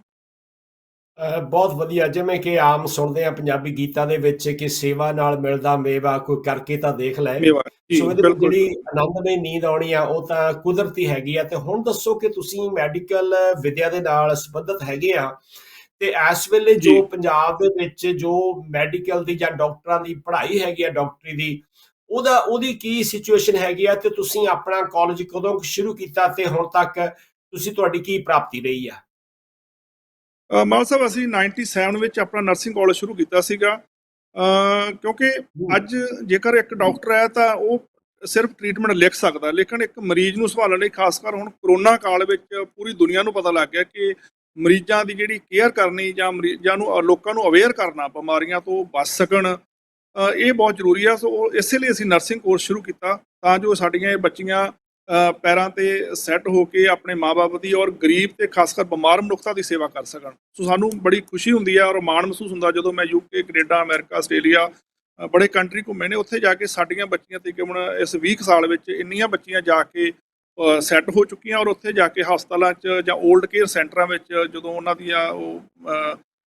ਬਹੁਤ ਵਧੀਆ। ਜਿਵੇਂ ਕਿ ਆਮ ਸੁਣਦੇ ਆ ਪੰਜਾਬੀ ਗੀਤਾਂ ਦੇ ਵਿੱਚ ਕਿ ਸੇਵਾ ਨਾਲ ਮਿਲਦਾ ਮੇਵਾ ਕੋਈ ਕਰਕੇ ਤਾਂ ਦੇਖ ਲੈ। ਸੋ ਇਹਦੇ ਵਿੱਚ ਜਿਹੜੀ ਆਨੰਦਮਈ ਨੀਂਦ ਆਉਣੀ ਆ ਉਹ ਤਾਂ ਕੁਦਰਤੀ ਹੈਗੀ ਆ। ਤੇ ਹੁਣ ਦੱਸੋ ਕਿ ਤੁਸੀਂ ਮੈਡੀਕਲ ਵਿਦਿਆ ਦੇ ਨਾਲ ਸੰਬੰਧਿਤ ਹੈਗੇ ਆ। ਤੇ ਇਸ ਵੇਲੇ ਜੋ। ਪੰਜਾਬ ਦੇ ਵਿੱਚ ਜੋ ਮੈਡੀਕਲ ਦੀ ਜਾਂ ਡਾਕਟਰਾਂ ਦੀ ਪੜ੍ਹਾਈ ਹੈਗੀ ਆ ਡਾਕਟਰੀ ਦੀ ਉਹਦਾ ਉਹਦੀ ਕੀ ਸਿਚੁਏਸ਼ਨ ਹੈਗੀ ਆ ਤੇ ਤੁਸੀਂ ਆਪਣਾ ਕਾਲਜ ਕਦੋਂ ਸ਼ੁਰੂ ਕੀਤਾ ਤੇ ਹੁਣ ਤੱਕ ਤੁਸੀਂ ਤੁਹਾਡੀ ਕੀ ਪ੍ਰਾਪਤੀ ਰਹੀ ਆ? ਮਾਲ ਸਾਹਿਬ, ਅਸੀਂ 97 ਵਿੱਚ ਆਪਣਾ ਨਰਸਿੰਗ ਕਾਲਜ ਸ਼ੁਰੂ ਕੀਤਾ ਸੀਗਾ। ਕਿਉਂਕਿ ਅੱਜ ਜੇਕਰ ਇੱਕ ਡਾਕਟਰ ਹੈ ਤਾਂ ਉਹ ਸਿਰਫ ਟ੍ਰੀਟਮੈਂਟ ਲਿਖ ਸਕਦਾ ਲੇਕਿਨ ਇੱਕ ਮਰੀਜ਼ ਨੂੰ ਸੰਭਾਲਣ ਲਈ ਖਾਸ ਕਰ ਹੁਣ ਕਰੋਨਾ ਕਾਲ ਵਿੱਚ ਪੂਰੀ ਦੁਨੀਆ ਨੂੰ ਪਤਾ ਲੱਗ ਗਿਆ ਕਿ ਮਰੀਜ਼ਾਂ ਦੀ ਜਿਹੜੀ ਕੇਅਰ ਕਰਨੀ ਜਾਂ ਮਰੀਜ਼ਾਂ ਨੂੰ, ਲੋਕਾਂ ਨੂੰ ਅਵੇਅਰ ਕਰਨਾ, ਬਿਮਾਰੀਆਂ ਤੋਂ ਬਚ ਸਕਣ ਇਹ ਬਹੁਤ ਜ਼ਰੂਰੀ ਆ। ਸੋ ਉਹ- ਇਸੇ ਲਈ ਅਸੀਂ ਨਰਸਿੰਗ ਕੋਰਸ ਸ਼ੁਰੂ ਕੀਤਾ ਤਾਂ ਜੋ ਸਾਡੀਆਂ ਇਹ ਬੱਚੀਆਂ ਪੈਰਾਂ ਤੇ ਸੈੱਟ ਹੋ ਕੇ ਆਪਣੇ ਮਾਪੇ ਦੀ ਔਰ ਗਰੀਬ ਤੇ ਖਾਸ ਕਰ ਬਿਮਾਰ ਮਨੁੱਖਤਾ ਦੀ ਸੇਵਾ ਕਰ ਸਕਣ। ਸੋ ਸਾਨੂੰ ਬੜੀ ਖੁਸ਼ੀ ਹੁੰਦੀ ਹੈ ਔਰ ਮਾਣ ਮਹਿਸੂਸ ਹੁੰਦਾ ਜਦੋਂ ਮੈਂ ਯੂਕੇ ਕੈਨੇਡਾ ਅਮਰੀਕਾ ਆਸਟ੍ਰੇਲੀਆ ਬੜੇ ਕੰਟਰੀ ਘੁੰਮੇ ਨੇ ਉੱਥੇ ਜਾ ਕੇ ਸਾਡੀਆਂ ਬੱਚੀਆਂ ਤਕਰੀਬਨ ਇਸ 20 ਕੁ ਸਾਲ ਵਿੱਚ ਇੰਨੀਆਂ ਬੱਚੀਆਂ ਜਾ ਕੇ ਸੈੱਟ ਹੋ ਚੁੱਕੀਆਂ ਔਰ ਉੱਥੇ ਜਾ ਕੇ ਹਸਪਤਾਲਾਂ 'ਚ ਜਾਂ 올ਡ ਕੇਅਰ ਸੈਂਟਰਾਂ ਵਿੱਚ ਜਦੋਂ ਉਹਨਾਂ ਦੀਆਂ ਉਹ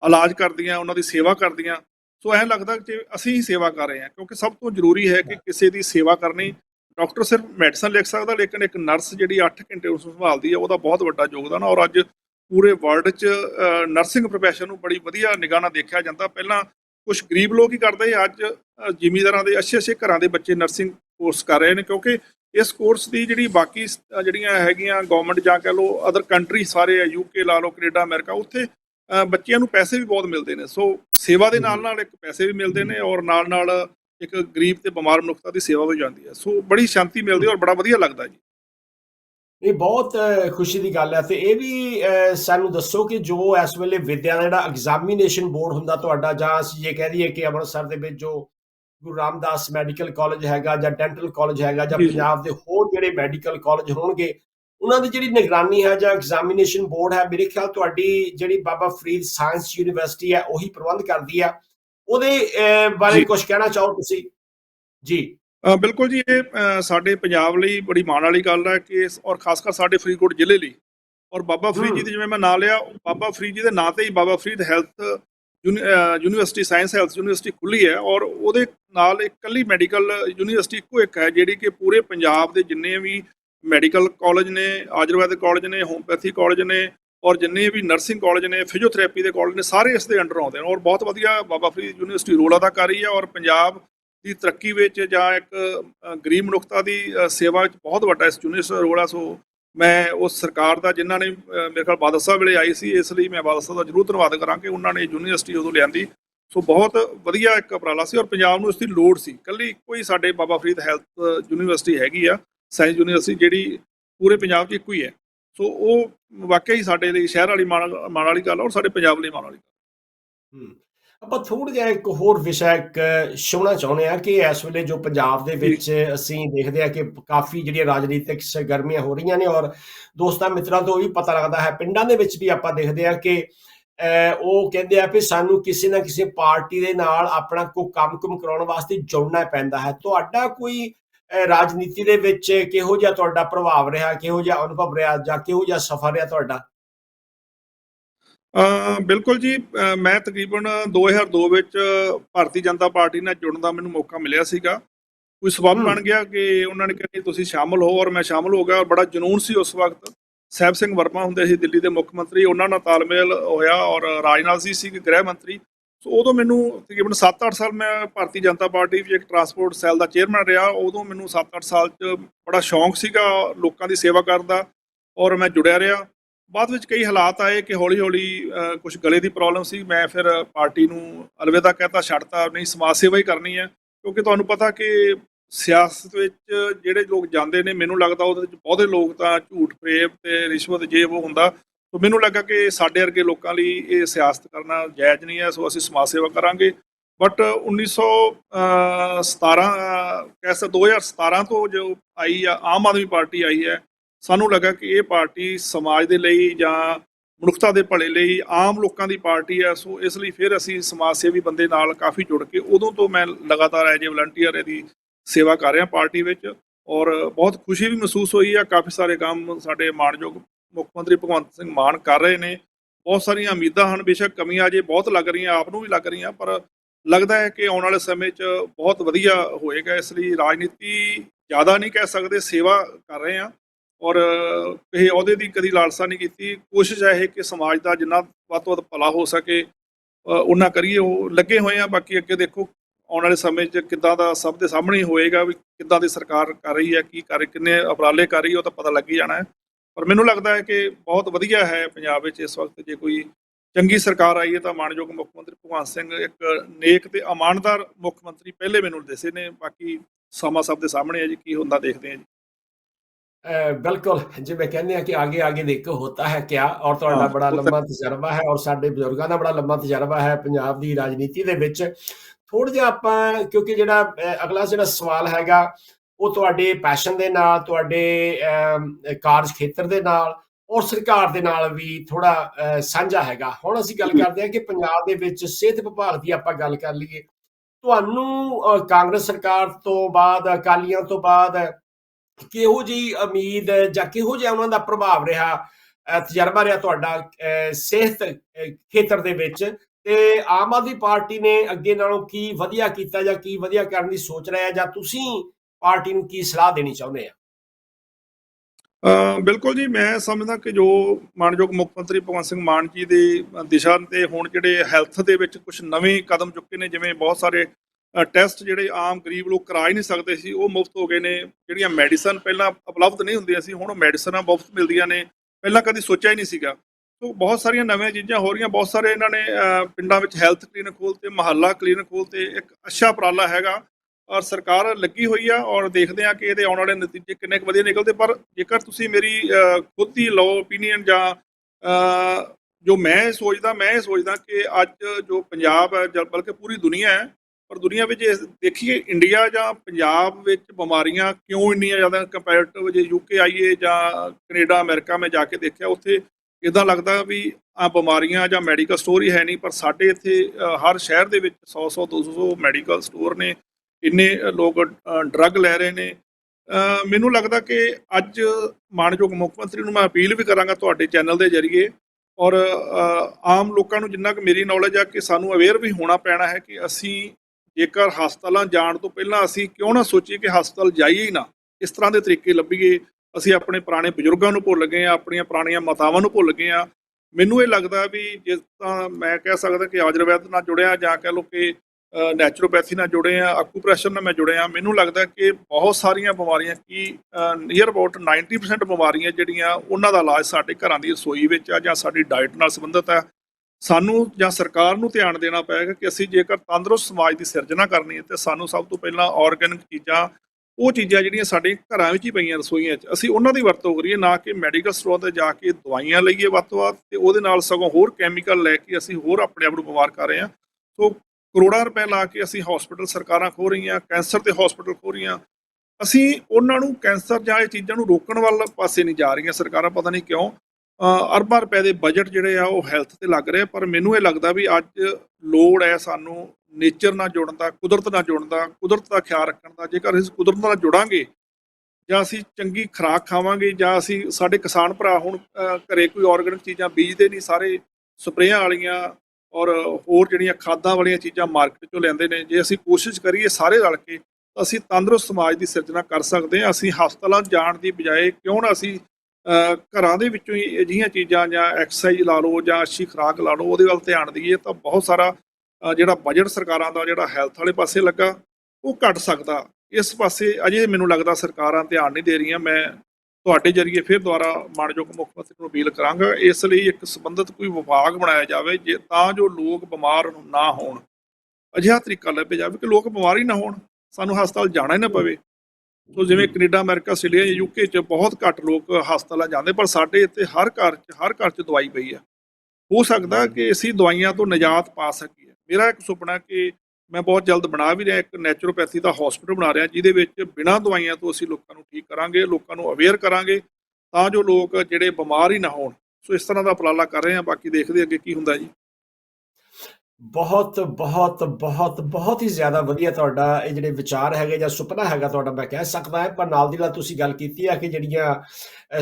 ਇਲਾਜ ਕਰਦੀਆਂ ਉਹਨਾਂ ਦੀ ਸੇਵਾ ਕਰਦੀਆਂ। ਸੋ ਐਂ ਲੱਗਦਾ ਕਿ ਅਸੀਂ ਹੀ ਸੇਵਾ ਕਰ ਰਹੇ ਹਾਂ ਕਿਉਂਕਿ ਸਭ ਤੋਂ ਜ਼ਰੂਰੀ ਹੈ ਕਿ ਕਿਸੇ ਦੀ ਸੇਵਾ ਕਰਨੀ ਡਾਕਟਰ ਸਿਰਫ ਮੈਡੀਸਨ ਲਿਖ ਸਕਦਾ ਲੇਕਿਨ ਇੱਕ ਨਰਸ ਜਿਹੜੀ 8 ਘੰਟੇ ਉਸ ਨੂੰ ਸੰਭਾਲਦੀ ਹੈ ਉਹਦਾ ਬਹੁਤ ਵੱਡਾ ਯੋਗਦਾਨ ਹੈ ਔਰ ਅੱਜ ਪੂਰੇ ਵਰਲਡ 'ਚ ਨਰਸਿੰਗ ਪ੍ਰੋਫੈਸ਼ਨ ਨੂੰ ਬੜੀ ਵਧੀਆ ਨਿਗਾਹ ਨਾਲ ਦੇਖਿਆ ਜਾਂਦਾ। ਪਹਿਲਾਂ ਕੁਝ ਗਰੀਬ ਲੋਕ ਹੀ ਕਰਦੇ ਅੱਜ ਜ਼ਿਮੀਂਦਾਰਾਂ ਦੇ ਅੱਛੇ ਅੱਛੇ ਘਰਾਂ ਦੇ ਬੱਚੇ ਨਰਸਿੰਗ ਕੋਰਸ ਕਰ ਰਹੇ ਨੇ ਕਿਉਂਕਿ ਇਸ ਕੋਰਸ ਦੀ ਜਿਹੜੀ ਬਾਕੀ ਜਿਹੜੀਆਂ ਹੈਗੀਆਂ ਗਵਰਨਮੈਂਟ ਜਾਂ ਕਹ ਲਓ ਅਦਰ ਕੰਟਰੀ ਸਾਰੇ ਯੂਕੇ ਲਾ ਲਓ ਕੈਨੇਡਾ ਅਮਰੀਕਾ ਉੱਥੇ ਬੱਚਿਆਂ ਨੂੰ ਪੈਸੇ ਵੀ ਬਹੁਤ ਮਿਲਦੇ ਨੇ। ਸੋ ਸੇਵਾ ਦੇ ਨਾਲ ਨਾਲ ਇੱਕ ਪੈਸੇ ਵੀ ਮਿਲਦੇ ਨੇ ਔਰ ਨਾਲ ਨਾਲ ਇੱਕ ਗਰੀਬ ਤੇ ਬਿਮਾਰ ਮਨੁੱਖਤਾ ਦੀ ਸੇਵਾ ਹੋ ਜਾਂਦੀ ਹੈ। ਸੋ ਬੜੀ ਸ਼ਾਂਤੀ ਮਿਲਦੀ ਹੈ ਔਰ ਬੜਾ ਵਧੀਆ ਲੱਗਦਾ ਜੀ। ਇਹ ਬਹੁਤ ਖੁਸ਼ੀ ਦੀ ਗੱਲ ਹੈ ਤੇ ਇਹ ਵੀ ਸਾਨੂੰ ਦੱਸੋ ਕਿ ਜੋ ਇਸ ਵੇਲੇ ਵਿਦਿਆ ਦਾ ਜਿਹੜਾ ਐਗਜ਼ਾਮੀਨੇਸ਼ਨ ਬੋਰਡ ਹੁੰਦਾ ਤੁਹਾਡਾ ਜਾਂ ਅਸੀਂ ਇਹ ਕਹਿ ਦਈਏ ਕਿ ਅੰਮ੍ਰਿਤਸਰ ਦੇ ਵਿੱਚ ਜੋ ਗੁਰੂ ਰਾਮਦਾਸ ਮੈਡੀਕਲ ਕਾਲਜ ਹੈਗਾ ਜਾਂ ਡੈਂਟਲ ਕਾਲਜ ਹੈਗਾ ਜੀ। ਪੰਜਾਬ ਦੇ ਹੋਰ ਜਿਹੜੇ ਮੈਡੀਕਲ ਕਾਲਜ ਹੋਣਗੇ ਉਹਨਾਂ ਦੀ ਜਿਹੜੀ ਨਿਗਰਾਨੀ ਹੈ ਜਾਂ ਐਗਜ਼ਾਮੀਨੇਸ਼ਨ ਬੋਰਡ ਹੈ ਮੇਰੇ ਖਿਆਲ ਤੁਹਾਡੀ ਜਿਹੜੀ ਬਾਬਾ ਫਰੀਦ ਸਾਇੰਸ ਯੂਨੀਵਰਸਿਟੀ ਹੈ ਉਹੀ ਪ੍ਰਬੰਧ ਕਰਦੀ ਆ ਉਹਦੇ ਬਾਰੇ। ਕੁਝ ਕਹਿਣਾ ਚਾਹੋ ਤੁਸੀਂ ਜੀ ਬਿਲਕੁਲ ਜੀ ਇਹ ਸਾਡੇ ਪੰਜਾਬ ਲਈ ਬੜੀ ਮਾਣ ਵਾਲੀ ਗੱਲ ਹੈ ਕਿ ਇਸ- ਔਰ ਖਾਸ ਕਰ ਸਾਡੇ ਫਰੀਦਕੋਟ ਜ਼ਿਲ੍ਹੇ ਲਈ ਔਰ ਬਾਬਾ ਫਰੀਦ ਜੀ। ਦੀ ਜਿਵੇਂ ਮੈਂ ਨਾਂ ਲਿਆ ਬਾਬਾ ਫਰੀਦ ਜੀ ਦੇ ਨਾਂ ਤੇ ਹੀ Baba Farid health university science health university ਖੁੱਲੀ ਹੈ ਔਰ ਉਹਦੇ ਨਾਲ ਇੱਕ ਇਕੱਲੀ ਮੈਡੀਕਲ ਯੂਨੀਵਰਸਿਟੀ ਇੱਕੋ ਇੱਕ ਹੈ ਜਿਹੜੀ ਕਿ ਪੂਰੇ ਪੰਜਾਬ ਦੇ ਜਿੰਨੇ ਵੀ ਮੈਡੀਕਲ ਕਾਲਜ ਨੇ ਆਯੁਰਵੈਦਿਕ ਕਾਲਜ ਨੇ ਹੋਮਪੈਥੀ ਕਾਲਜ ਨੇ ਔਰ ਜਿੰਨੇ ਵੀ ਨਰਸਿੰਗ ਕਾਲਜ ਨੇ ਫਿਜ਼ੀਓਥੈਰੇਪੀ ਦੇ ਕਾਲਜ ਨੇ, ਸਾਰੇ ਇਸ ਦੇ ਅੰਡਰ ਆਉਂਦੇ ਨੇ। ਔਰ ਬਹੁਤ ਵਧੀਆ ਬਾਬਾ ਫਰੀਦ ਯੂਨੀਵਰਸਿਟੀ ਰੋਲ ਅਦਾ ਕਰ ਰਹੀ ਹੈ ਔਰ ਪੰਜਾਬ ਦੀ ਤਰੱਕੀ ਵਿੱਚ ਜਾਂ ਇੱਕ ਗਰੀਬ ਮਨੁੱਖਤਾ ਦੀ ਸੇਵਾ ਵਿੱਚ ਬਹੁਤ ਵੱਡਾ ਇਸ ਯੂਨੀਵਰਸਿਟੀ ਦਾ ਰੋਲ ਆ। ਸੋ ਮੈਂ ਉਸ ਸਰਕਾਰ ਦਾ, ਜਿਨ੍ਹਾਂ ਨੇ ਮੇਰੇ ਖਿਆਲ ਬਾਦਲ ਸਾਹਿਬ ਵੇਲੇ ਆਈ ਸੀ, ਇਸ ਲਈ ਮੈਂ ਬਾਦਲ ਸਾਹਿਬ ਦਾ ਜ਼ਰੂਰ ਧੰਨਵਾਦ ਕਰਾਂ ਕਿ ਉਹਨਾਂ ਨੇ ਯੂਨੀਵਰਸਿਟੀ ਉਦੋਂ ਲਿਆਂਦੀ। ਸੋ ਬਹੁਤ ਵਧੀਆ ਇੱਕ ਉਪਰਾਲਾ ਸੀ ਔਰ ਪੰਜਾਬ ਨੂੰ ਇਸ ਦੀ ਲੋੜ ਸੀ। ਕੱਲੀ ਇੱਕੋ ਹੀ ਸਾਡੇ ਬਾਬਾ ਫਰੀਦ ਹੈਲਥ ਯੂਨੀਵਰਸਿਟੀ ਹੈਗੀ ਆ। ਸਾਇੰਸ ਯੂਨੀਵਰਸਿਟੀ ਜਿਹੜੀ ਪੂਰੇ ਪੰਜਾਬ 'ਚ ਇੱਕੋ ਹੀ ਹੈ। ਸੋ ਉਹ ਵਾਕਿਆ ਹੀ ਸਾਡੇ ਲਈ ਸ਼ਹਿਰ ਵਾਲੀ ਮਾਣ ਵਾਲੀ ਗੱਲ ਔਰ ਸਾਡੇ ਪੰਜਾਬ ਲਈ ਮਾਣ ਵਾਲੀ ਗੱਲ ਹਮ, ਆਪਾਂ ਥੋੜਾ ਜਿਹਾ ਇੱਕ ਹੋਰ ਵਿਸ਼ਾ ਇੱਕ ਛੋਣਾ ਚਾਹੁੰਦੇ ਆ ਕਿ ਇਸ ਵੇਲੇ ਜੋ ਪੰਜਾਬ ਦੇ ਵਿੱਚ ਅਸੀਂ ਦੇਖਦੇ ਆ ਕਿ ਕਾਫੀ ਜਿਹੜੀਆਂ ਰਾਜਨੀਤਿਕ ਸਰਗਰਮੀਆਂ ਹੋ ਰਹੀਆਂ ਨੇ ਔਰ ਦੋਸਤਾਂ ਮਿੱਤਰਾਂ ਤੋਂ ਵੀ ਪਤਾ ਲੱਗਦਾ ਹੈ ਪਿੰਡਾਂ ਦੇ ਵਿੱਚ ਵੀ ਆਪਾਂ ਦੇਖਦੇ ਆ ਕਿ ਉਹ ਕਹਿੰਦੇ ਆ ਕਿ ਸਾਨੂੰ ਕਿਸੇ ਨਾ ਕਿਸੇ ਪਾਰਟੀ ਦੇ ਨਾਲ ਆਪਣਾ ਕੋਈ ਕੰਮ-ਕੁਮ ਕਰਾਉਣ ਵਾਸਤੇ ਜੁੜਨਾ ਪੈਂਦਾ ਹੈ। ਤੁਹਾਡਾ ਕੋਈ ਰਾਜਨੀਤੀ ਦੇ ਵਿੱਚ ਕਿਹੋ ਜਿਹਾ ਤੁਹਾਡਾ ਪ੍ਰਭਾਵ ਰਿਹਾ ਕਿਹੋ ਜਿਹਾ ਅਨੁਭਵ ਰਿਹਾ ਜਾਂ ਕਿਹੋ ਜਿਹਾ ਸਫ਼ਰ ਰਿਹਾ ਤੁਹਾਡਾ? ਬਿਲਕੁਲ ਜੀ ਮੈਂ ਤਕਰੀਬਨ 2002 ਵਿੱਚ ਭਾਰਤੀ ਜਨਤਾ ਪਾਰਟੀ ਨਾਲ ਜੁੜਨ ਦਾ ਮੈਨੂੰ ਮੌਕਾ ਮਿਲਿਆ ਸੀਗਾ। ਕੋਈ ਸਬਬ ਹੂੰ। ਬਣ ਗਿਆ ਕਿ ਉਹਨਾਂ ਨੇ ਕਿਹਾ ਤੁਸੀਂ ਸ਼ਾਮਲ ਹੋ ਔਰ ਮੈਂ ਸ਼ਾਮਲ ਹੋ ਗਿਆ ਬੜਾ ਜਨੂਨ ਸੀ ਉਸ ਵਕਤ। ਸਾਹਿਬ ਸਿੰਘ ਵਰਮਾ ਹੁੰਦੇ ਸੀ ਦਿੱਲੀ ਦੇ ਮੁੱਖ ਮੰਤਰੀ ਉਹਨਾਂ ਨਾਲ ਤਾਲਮੇਲ ਹੋਇਆ ਔਰ ਰਾਜਨਾਥ ਜੀ ਸੀ ਗ੍ਰਹਿ ਮੰਤਰੀ। ਸੋ ਉਦੋਂ ਮੈਨੂੰ ਤਕਰੀਬਨ 7-8 ਸਾਲ ਮੈਂ ਭਾਰਤੀ ਜਨਤਾ ਪਾਰਟੀ ਵਿੱਚ ਇੱਕ ਟਰਾਂਸਪੋਰਟ ਸੈੱਲ ਦਾ ਚੇਅਰਮੈਨ ਰਿਹਾ। ਉਦੋਂ ਮੈਨੂੰ 7-8 ਸਾਲ 'ਚ ਬੜਾ ਸ਼ੌਂਕ ਸੀਗਾ ਲੋਕਾਂ ਦੀ ਸੇਵਾ ਕਰਨ ਦਾ ਔਰ ਮੈਂ ਜੁੜਿਆ ਰਿਹਾ। ਬਾਅਦ ਵਿੱਚ ਕਈ ਹਾਲਾਤ ਆਏ ਕਿ ਹੌਲੀ-ਹੌਲੀ ਕੁਝ ਗਲੇ ਦੀ ਪ੍ਰੋਬਲਮ ਸੀ। ਮੈਂ ਫਿਰ ਪਾਰਟੀ ਨੂੰ ਅਲਵਿਦਾ ਕਹਿਤਾ ਛੱਡਤਾ ਨਹੀਂ, ਸਮਾਜ ਸੇਵਾ ਹੀ ਕਰਨੀ ਹੈ। ਕਿਉਂਕਿ ਤੁਹਾਨੂੰ ਪਤਾ ਕਿ ਸਿਆਸਤ ਵਿੱਚ ਜਿਹੜੇ ਲੋਕ ਜਾਂਦੇ ਨੇ, ਮੈਨੂੰ ਲੱਗਦਾ ਉਹਦੇ ਵਿੱਚ ਬਹੁਤੇ ਲੋਕ ਤਾਂ ਝੂਠ ਫਰੇਬ ਤੇ ਰਿਸ਼ਵਤ ਜੇ ਉਹ ਹੁੰਦਾ। ਸੋ ਮੈਨੂੰ ਲੱਗਾ ਕਿ ਸਾਡੇ ਵਰਗੇ ਲੋਕਾਂ ਲਈ ਇਹ ਸਿਆਸਤ ਕਰਨਾ ਜਾਇਜ਼ ਨਹੀਂ ਹੈ, ਸੋ ਅਸੀਂ ਸਮਾਜ ਸੇਵਾ ਕਰਾਂਗੇ। ਬਟ 1917 ਕਹਿ ਸਕਦੇ 2017 ਤੋਂ ਜੋ ਆਈ ਆ, ਆਮ ਆਦਮੀ ਪਾਰਟੀ ਆਈ ਹੈ, ਸਾਨੂੰ ਲੱਗਾ ਕਿ ਇਹ ਪਾਰਟੀ ਸਮਾਜ ਦੇ ਲਈ ਜਾਂ ਮਨੁੱਖਤਾ ਦੇ ਭਲੇ ਲਈ ਆਮ ਲੋਕਾਂ ਦੀ ਪਾਰਟੀ ਹੈ, ਸੋ ਇਸ ਲਈ ਫਿਰ ਅਸੀਂ ਸਮਾਜ ਸੇਵੀ ਬੰਦੇ ਨਾਲ ਕਾਫੀ ਜੁੜ ਕੇ ਉਦੋਂ ਤੋਂ ਮੈਂ ਲਗਾਤਾਰ ਐਜ ਏ ਵਲੰਟੀਅਰ ਇਹਦੀ ਸੇਵਾ ਕਰ ਰਿਹਾ ਪਾਰਟੀ ਵਿੱਚ ਔਰ ਬਹੁਤ ਖੁਸ਼ੀ ਵੀ ਮਹਿਸੂਸ ਹੋਈ ਆ, ਕਾਫੀ ਸਾਰੇ ਕੰਮ ਸਾਡੇ ਮਾਣਯੋਗ ਮੁੱਖ ਮੰਤਰੀ ਭਗਵੰਤ ਸਿੰਘ ਮਾਨ ਕਰ ਰਹੇ ਨੇ। ਬਹੁਤ ਸਾਰੀਆਂ ਉਮੀਦਾਂ ਹਨ ਬੇਸ਼ੱਕ ਕਮੀਆਂ ਅਜੇ ਬਹੁਤ ਲੱਗ ਰਹੀਆਂ ਆਪ ਨੂੰ ਵੀ ਲੱਗ ਰਹੀਆਂ ਪਰ ਲੱਗਦਾ ਹੈ ਕਿ ਆਉਣ ਵਾਲੇ ਸਮੇਂ 'ਚ ਬਹੁਤ ਵਧੀਆ ਹੋਏਗਾ। ਇਸ ਲਈ ਰਾਜਨੀਤੀ ਜ਼ਿਆਦਾ ਨਹੀਂ ਕਹਿ ਸਕਦੇ ਸੇਵਾ ਕਰ ਰਹੇ ਹਾਂ। ਔਰ ਕਿਸੇ ਅਹੁਦੇ ਦੀ ਕਦੀ ਲਾਲਸਾ ਨਹੀਂ ਕੀਤੀ। ਕੋਸ਼ਿਸ਼ ਹੈ ਇਹ ਕਿ ਸਮਾਜ ਦਾ ਜਿੰਨਾ ਵੱਧ ਤੋਂ ਵੱਧ ਭਲਾ ਹੋ ਸਕੇ ਅ, ਉਹਨਾਂ ਕਰੀਏ। ਉਹ ਲੱਗੇ ਹੋਏ ਆ ਬਾਕੀ ਅੱਗੇ ਦੇਖੋ ਆਉਣ ਵਾਲੇ ਸਮੇਂ 'ਚ ਕਿੱਦਾਂ ਦਾ ਸਭ ਦੇ ਸਾਹਮਣੇ ਹੋਏਗਾ ਵੀ ਕਿੱਦਾਂ ਦੀ ਸਰਕਾਰ ਕਰ ਰਹੀ ਹੈ ਕੀ ਕਰ ਕਿੰਨੇ ਉਪਰਾਲੇ ਕਰ ਰਹੀ ਹੈ ਉਹ ਤਾਂ ਪਤਾ ਲੱਗ ਹੀ ਜਾਣਾ ਹੈ। ਪਰ ਮੈਨੂੰ ਲੱਗਦਾ ਹੈ ਕਿ ਬਹੁਤ ਵਧੀਆ ਹੈ ਪੰਜਾਬ ਵਿੱਚ ਇਸ ਵਕਤ ਜੇ ਕੋਈ ਚੰਗੀ ਸਰਕਾਰ ਆਈ ਹੈ ਤਾਂ ਮਾਨਯੋਗ ਮੁੱਖ ਮੰਤਰੀ ਭਗਵੰਤ ਸਿੰਘ ਇੱਕ ਨੇਕ ਤੇ ਇਮਾਨਦਾਰ ਮੁੱਖ ਮੰਤਰੀ ਪਹਿਲੇ ਮੈਨੂੰ ਦਿਸੇ ਨੇ ਬਾਕੀ ਸਮਾਂ ਸਭ ਦੇ ਸਾਹਮਣੇ ਹੈ ਜੀ ਕੀ ਹੁੰਦਾ ਦੇਖਦੇ ਹਾਂ ਜੀ। ਬਿਲਕੁਲ ਜਿਵੇਂ ਕਹਿੰਦੇ ਆ ਕਿ ਆਗੇ ਆਗੇ ਦੇਖੋ ਹੋਤਾ ਹੈ ਕਿਆ ਔਰ ਤੁਹਾਡਾ ਬੜਾ ਲੰਮਾ ਤਜਰਬਾ ਹੈ ਔਰ ਸਾਡੇ ਬਜ਼ੁਰਗਾਂ ਦਾ ਬੜਾ ਲੰਮਾ ਤਜਰਬਾ ਹੈ ਪੰਜਾਬ ਦੀ ਰਾਜਨੀਤੀ ਦੇ ਵਿੱਚ। ਥੋੜਾ ਜਿਹਾ ਆਪਾਂ ਕਿਉਂਕਿ ਜਿਹੜਾ ਅਗਲਾ ਜਿਹੜਾ ਸਵਾਲ ਹੈਗਾ ਉਹ ਤੁਹਾਡੇ ਪੈਸ਼ਨ ਦੇ ਨਾਲ ਤੁਹਾਡੇ ਕਾਰਜ ਖੇਤਰ ਦੇ ਨਾਲ ਔਰ ਸਰਕਾਰ ਦੇ ਨਾਲ ਵੀ ਥੋੜਾ ਸਾਂਝਾ ਹੈਗਾ। ਹੁਣ ਅਸੀਂ ਗੱਲ ਕਰਦੇ ਹਾਂ ਕਿ ਪੰਜਾਬ ਦੇ ਵਿੱਚ ਸਿਹਤ ਵਿਭਾਗ ਦੀ ਆਪਾਂ ਗੱਲ ਕਰ ਲਈਏ। ਤੁਹਾਨੂੰ ਕਾਂਗਰਸ ਸਰਕਾਰ ਤੋਂ ਬਾਅਦ ਅਕਾਲੀਆਂ ਤੋਂ ਬਾਅਦ ਕਿਹੋ ਜੀ ਉਮੀਦ ਜਾਂ ਕਿਹੋ ਜਿਹਾ ਉਹਨਾਂ ਦਾ ਪ੍ਰਭਾਵ ਰਿਹਾ ਤਜਰਬਾ ਰਿਹਾ ਤੁਹਾਡਾ ਸਿਹਤ ਖੇਤਰ ਦੇ ਵਿੱਚ? ਤੇ ਆਮ ਆਦਮੀ ਪਾਰਟੀ ਨੇ ਅੱਗੇ ਨਾਲੋਂ ਕੀ ਵਧੀਆ ਕੀਤਾ ਜਾਂ ਕੀ ਵਧੀਆ ਕਰਨ ਦੀ ਸੋਚ ਰਿਹਾ ਜਾਂ ਤੁਸੀਂ ਪਾਰਟੀ ਨੂੰ ਕੀ ਸਲਾਹ ਦੇਣੀ ਚਾਹੁੰਦੇ ਆ? ਬਿਲਕੁਲ ਜੀ, ਮੈਂ ਸਮਝਦਾ ਕਿ ਜੋ ਮਾਨਯੋਗ ਮੁੱਖ ਮੰਤਰੀ ਭਗਵੰਤ ਸਿੰਘ ਮਾਨ ਜੀ ਦੀ ਦਿਸ਼ਾ ਤੇ ਹੁਣ ਜਿਹੜੇ ਹੈਲਥ ਦੇ ਵਿੱਚ ਕੁਝ ਨਵੇਂ ਕਦਮ ਚੁੱਕੇ ਨੇ, ਜਿਵੇਂ ਬਹੁਤ ਸਾਰੇ ਟੈਸਟ ਜਿਹੜੇ ਆਮ ਗਰੀਬ ਲੋਕ ਕਰਾ ਹੀ ਨਹੀਂ ਸਕਦੇ ਸੀ, ਉਹ ਮੁਫਤ ਹੋ ਗਏ ਨੇ। ਜਿਹੜੀਆਂ ਮੈਡੀਸਨ ਪਹਿਲਾਂ ਉਪਲਬਧ ਨਹੀਂ ਹੁੰਦੀਆਂ ਸੀ, ਹੁਣ ਉਹ ਮੈਡੀਸਨਾਂ ਮੁਫਤ ਮਿਲਦੀਆਂ ਨੇ, ਪਹਿਲਾਂ ਕਦੀ ਸੋਚਿਆ ਹੀ ਨਹੀਂ ਸੀਗਾ। ਸੋ ਬਹੁਤ ਸਾਰੀਆਂ ਨਵੀਆਂ ਚੀਜ਼ਾਂ ਹੋ ਰਹੀਆਂ, ਬਹੁਤ ਸਾਰੇ ਇਹਨਾਂ ਨੇ ਪਿੰਡਾਂ ਵਿੱਚ ਹੈਲਥ ਕਲੀਨਿਕ ਖੋਲ੍ਹਤੇ ਮਹੱਲਾ ਕਲੀਨਿਕ ਖੋਲ੍ਹਤੇ ਇੱਕ ਅੱਛਾ ਉਪਰਾਲਾ ਹੈਗਾ। ਔਰ ਸਰਕਾਰ ਲੱਗੀ ਹੋਈ ਆ ਔਰ ਦੇਖਦੇ ਆ ਕਿ ਇਹਦੇ ਆਉਣ ਵਾਲੇ ਨਤੀਜੇ ਕਿੰਨੇ ਕੁ ਵਧੀਆ ਨਿਕਲਦੇ, ਪਰ ਜੇਕਰ ਤੁਸੀਂ ਮੇਰੀ ਖੁਦ ਦੀ ਲਓ ਓਪੀਨੀਅਨ ਜਾਂ ਜੋ ਮੈਂ ਸੋਚਦਾ, ਮੈਂ ਇਹ ਸੋਚਦਾ ਕਿ ਅੱਜ ਜੋ ਪੰਜਾਬ ਹੈ, ਜਾਂ ਬਲਕਿ ਪੂਰੀ ਦੁਨੀਆ ਹੈ, ਪਰ ਦੁਨੀਆ ਵਿੱਚ ਦੇਖੀਏ ਇੰਡੀਆ ਜਾਂ ਪੰਜਾਬ ਵਿੱਚ ਬਿਮਾਰੀਆਂ ਕਿਉਂ ਇੰਨੀਆਂ ਜ਼ਿਆਦਾ ਕੰਪੈਰੀਟਿਵ ਜੇ ਯੂਕੇ ਆਈਏ ਜਾਂ ਕੈਨੇਡਾ ਅਮਰੀਕਾ ਮੈਂ ਜਾ ਕੇ ਦੇਖਿਆ, ਉੱਥੇ ਇਦਾਂ ਲੱਗਦਾ ਵੀ ਆ ਬਿਮਾਰੀਆਂ ਜਾਂ ਮੈਡੀਕਲ ਸਟੋਰ ਹੀ ਹੈ ਨਹੀਂ, ਪਰ ਸਾਡੇ ਇੱਥੇ ਹਰ ਸ਼ਹਿਰ ਦੇ ਵਿੱਚ 100 100 200 ਮੈਡੀਕਲ ਸਟੋਰ ਨੇ ਇੰਨੇ ਲੋਕ ਡਰੱਗ ਲੈ ਰਹੇ ਨੇ। ਮੈਨੂੰ ਲੱਗਦਾ ਕਿ ਅੱਜ ਮਾਨਯੋਗ ਮੁੱਖ ਮੰਤਰੀ ਨੂੰ ਮੈਂ ਅਪੀਲ ਵੀ ਕਰਾਂਗਾ ਤੁਹਾਡੇ ਚੈਨਲ ਦੇ ਜ਼ਰੀਏ ਔਰ ਆਮ ਲੋਕਾਂ ਨੂੰ ਜਿੰਨਾ ਕਿ ਮੇਰੀ ਨੌਲੇਜ ਆ ਕਿ ਸਾਨੂੰ ਅਵੇਅਰ ਵੀ ਹੋਣਾ ਪੈਣਾ ਹੈ ਕਿ ਅਸੀਂ ਜੇਕਰ ਹਸਪਤਾਲਾਂ ਜਾਣ ਤੋਂ ਪਹਿਲਾਂ ਅਸੀਂ ਕਿਉਂ ਨਾ ਸੋਚੀਏ ਕਿ ਹਸਪਤਾਲ ਜਾਈਏ ਹੀ ਨਾ, ਇਸ ਤਰ੍ਹਾਂ ਦੇ ਤਰੀਕੇ ਲੱਭੀਏ। ਅਸੀਂ ਆਪਣੇ ਪੁਰਾਣੇ ਬਜ਼ੁਰਗਾਂ ਨੂੰ ਭੁੱਲ ਗਏ ਆ ਆਪਣੀਆਂ ਪੁਰਾਣੀਆਂ ਮਾਤਾਵਾਂ ਨੂੰ ਭੁੱਲ ਗਏ ਆ ਮੈਨੂੰ ਇਹ ਲੱਗਦਾ ਵੀ ਜਿਸ ਤਾਂ ਮੈਂ ਕਹਿ ਸਕਦਾ ਕਿ ਆਯੁਰਵੈਦ ਨਾਲ ਜੁੜਿਆ ਜਾਂ ਕਹਿ ਲਓ ਕਿ ਨੈਚੁਰੋਪੈਥੀ ਨਾਲ ਜੁੜੇ ਆ ਅਕੂਪ੍ਰੈਸ਼ਰ ਨਾਲ ਮੈਂ ਜੁੜਿਆ ਮੈਨੂੰ ਲੱਗਦਾ ਕਿ ਬਹੁਤ ਸਾਰੀਆਂ ਬਿਮਾਰੀਆਂ ਕੀ ਨੀਅਰ ਅਬਾਊਟ 90% ਬਿਮਾਰੀਆਂ ਜਿਹੜੀਆਂ ਉਹਨਾਂ ਦਾ ਇਲਾਜ ਸਾਡੇ ਘਰਾਂ ਦੀ ਰਸੋਈ ਵਿੱਚ ਆ ਜਾਂ ਸਾਡੀ ਡਾਈਟ ਨਾਲ ਸੰਬੰਧਿਤ ਆ। ਸਾਨੂੰ ਜਾਂ ਸਰਕਾਰ ਨੂੰ ਧਿਆਨ ਦੇਣਾ ਪਏਗਾ ਕਿ ਅਸੀਂ ਜੇਕਰ ਤੰਦਰੁਸਤ ਸਮਾਜ ਦੀ ਸਿਰਜਣਾ ਕਰਨੀ ਹੈ, ਤੇ ਸਾਨੂੰ ਸਭ ਤੋਂ ਪਹਿਲਾਂ ਆਰਗੈਨਿਕ ਚੀਜ਼ਾਂ, ਉਹ ਚੀਜ਼ਾਂ ਜਿਹੜੀਆਂ ਸਾਡੇ ਘਰਾਂ ਵਿੱਚ ਹੀ ਪਈਆਂ ਰਸੋਈਆਂ 'ਚ, ਅਸੀਂ ਉਹਨਾਂ ਦੀ ਵਰਤੋਂ ਕਰੀਏ, ਨਾ ਕਿ ਮੈਡੀਕਲ ਸਟੋਰ ਤੇ ਜਾ ਕੇ ਦਵਾਈਆਂ ਲਈਏ ਵੱਧ ਤੋਂ ਵੱਧ, ਤੇ ਉਹਦੇ ਨਾਲ ਸਗੋਂ ਹੋਰ ਕੈਮੀਕਲ ਲੈ ਕੇ ਅਸੀਂ ਹੋਰ ਆਪਣੇ ਆਪ ਨੂੰ ਬਿਮਾਰ ਕਰ ਰਹੇ ਹਾਂ। ਸੋ ਕਰੋੜਾਂ ਰੁਪਏ ਲਾ ਕੇ ਅਸੀਂ ਹਸਪੀਟਲ ਸਰਕਾਰਾਂ ਖੋ ਰਹੀਆਂ ਕੈਂਸਰ ਤੇ ਹਸਪੀਟਲ ਖੋ ਰਹੀਆਂ। ਅਸੀਂ ਉਹਨਾਂ ਨੂੰ ਕੈਂਸਰ ਜਾਂ ਇਹ ਚੀਜ਼ਾਂ ਨੂੰ ਰੋਕਣ ਵੱਲ ਪਾਸੇ ਨਹੀਂ ਜਾ ਰਹੀਆਂ ਸਰਕਾਰਾਂ ਪਤਾ ਨਹੀਂ ਕਿਉਂ। ਅਰਬਾਂ ਰੁਪਏ ਦੇ ਬਜਟ ਜਿਹੜੇ ਆ ਉਹ ਹੈਲਥ ਤੇ ਲੱਗ ਰਹੇ ਪਰ ਮੈਨੂੰ ਇਹ ਲੱਗਦਾ ਵੀ ਅੱਜ ਲੋੜ ਹੈ ਸਾਨੂੰ ਨੇਚਰ ਨਾਲ ਜੁੜਨ ਦਾ ਕੁਦਰਤ ਨਾਲ ਜੁੜਨ ਦਾ ਕੁਦਰਤ ਦਾ ਖਿਆਲ ਰੱਖਣ ਦਾ। ਜੇਕਰ ਅਸੀਂ ਕੁਦਰਤ ਨਾਲ ਜੁੜਾਂਗੇ ਜਾਂ ਅਸੀਂ ਚੰਗੀ ਖੁਰਾਕ ਖਾਵਾਂਗੇ ਜਾਂ ਅਸੀਂ ਸਾਡੇ ਕਿਸਾਨ ਭਰਾ ਹੁਣ ਅ, ਘਰੇ ਕੋਈ ਆਰਗੈਨਿਕ ਚੀਜ਼ਾਂ ਬੀਜਦੇ ਨਹੀਂ ਸਾਰੇ ਸਪਰੇਆਂ ਵਾਲੀਆਂ ਔਰ ਹੋਰ ਜਿਹੜੀਆਂ ਖਾਦਾਂ ਵਾਲੀਆਂ ਚੀਜ਼ਾਂ ਮਾਰਕੀਟ ਚੋਂ ਲੈਂਦੇ ਨੇ, ਜੇ ਅਸੀਂ ਕੋਸ਼ਿਸ਼ ਕਰੀਏ ਸਾਰੇ ਰਲ ਕੇ, ਤਾਂ ਅਸੀਂ ਤੰਦਰੁਸਤ ਸਮਾਜ ਦੀ ਸਿਰਜਣਾ ਕਰ ਸਕਦੇ ਹਾਂ। ਅਸੀਂ ਹਸਪਤਾਲਾਂ ਜਾਣ ਦੀ ਬਜਾਏ ਕਿਉਂ ਨਾ ਅਸੀਂ ਘਰਾਂ ਦੇ ਵਿੱਚੋਂ ਹੀ ਅਜਿਹੀਆਂ ਚੀਜ਼ਾਂ ਜਾਂ ਐਕਸਰਸਾਈਜ਼ ਲਾ ਲਓ ਜਾਂ ਅੱਛੀ ਖੁਰਾਕ ਲਾ ਲਓ, ਉਹਦੇ ਵੱਲ ਧਿਆਨ ਦਈਏ ਤਾਂ ਬਹੁਤ ਸਾਰਾ ਜਿਹੜਾ ਬਜਟ ਸਰਕਾਰਾਂ ਦਾ, ਜਿਹੜਾ ਹੈਲਥ ਵਾਲੇ ਪਾਸੇ ਲੱਗਾ, ਉਹ ਘਟ ਸਕਦਾ। ਇਸ ਪਾਸੇ ਅਜੇ ਮੈਨੂੰ ਲੱਗਦਾ ਸਰਕਾਰਾਂ ਧਿਆਨ ਨਹੀਂ ਦੇ ਰਹੀਆਂ। ਮੈਂ ਤੁਹਾਡੇ ਜਰੀਏ ਫਿਰ ਦੁਬਾਰਾ ਮਾਨਯੋਗ ਮੁੱਖ ਮੰਤਰੀ ਨੂੰ ਅਪੀਲ ਕਰਾਂਗਾ, ਇਸ ਲਈ ਇੱਕ ਸੰਬੰਧਿਤ ਕੋਈ ਵਿਭਾਗ ਬਣਾਇਆ ਜਾਵੇ ਜੇ ਤਾਂ ਜੋ ਲੋਕ ਬਿਮਾਰ ਨਾ ਹੋਣ। ਅਜਿਹਾ ਤਰੀਕਾ ਲੱਭਿਆ ਜਾਵੇ ਕਿ ਲੋਕ ਬਿਮਾਰ ਹੀ ਨਾ ਹੋਣ, ਸਾਨੂੰ ਹਸਪਤਾਲ ਜਾਣਾ ਹੀ ਨਾ ਪਵੇ। ਸੋ ਜਿਵੇਂ ਕੈਨੇਡਾ, ਅਮਰੀਕਾ, ਆਸਟ੍ਰੇਲੀਆ ਜਾਂ ਯੂਕੇ 'ਚ ਬਹੁਤ ਘੱਟ ਲੋਕ ਹਸਪਤਾਲਾਂ ਜਾਂਦੇ, ਪਰ ਸਾਡੇ ਇੱਥੇ ਹਰ ਘਰ 'ਚ, ਹਰ ਘਰ 'ਚ ਦਵਾਈ ਪਈ ਆ। ਹੋ ਸਕਦਾ ਕਿ ਅਸੀਂ ਦਵਾਈਆਂ ਤੋਂ ਨਿਜਾਤ ਪਾ ਸਕੀਏ। ਮੇਰਾ ਇੱਕ ਸੁਪਨਾ ਕਿ ਮੈਂ ਬਹੁਤ ਜਲਦ ਬਣਾ ਵੀ ਰਿਹਾ, ਇੱਕ ਨੈਚੁਰੋਪੈਥੀ ਦਾ ਹਸਪੀਟਲ ਬਣਾ ਰਿਹਾ, ਜਿਹਦੇ ਵਿੱਚ ਬਿਨਾਂ ਦਵਾਈਆਂ ਤੋਂ ਅਸੀਂ ਲੋਕਾਂ ਨੂੰ ਠੀਕ ਕਰਾਂਗੇ, ਲੋਕਾਂ ਨੂੰ ਅਵੇਅਰ ਕਰਾਂਗੇ, ਤਾਂ ਜੋ ਲੋਕ ਜਿਹੜੇ ਬਿਮਾਰ ਹੀ ਨਾ ਹੋਣ। ਸੋ ਇਸ ਤਰ੍ਹਾਂ ਦਾ ਉਪਰਾਲਾ ਕਰ ਰਹੇ ਹਾਂ, ਬਾਕੀ ਦੇਖਦੇ ਅੱਗੇ ਕੀ ਹੁੰਦਾ ਜੀ। ਬਹੁਤ ਬਹੁਤ ਬਹੁਤ ਬਹੁਤ ਹੀ ਜ਼ਿਆਦਾ ਵਧੀਆ ਤੁਹਾਡਾ ਇਹ ਜਿਹੜੇ ਵਿਚਾਰ ਹੈਗੇ ਜਾਂ ਸੁਪਨਾ ਹੈਗਾ ਤੁਹਾਡਾ, ਮੈਂ ਕਹਿ ਸਕਦਾ ਹੈ, ਪਰ ਨਾਲ ਦੀ ਨਾਲ ਤੁਸੀਂ ਗੱਲ ਕੀਤੀ ਆ ਕਿ ਜਿਹੜੀਆਂ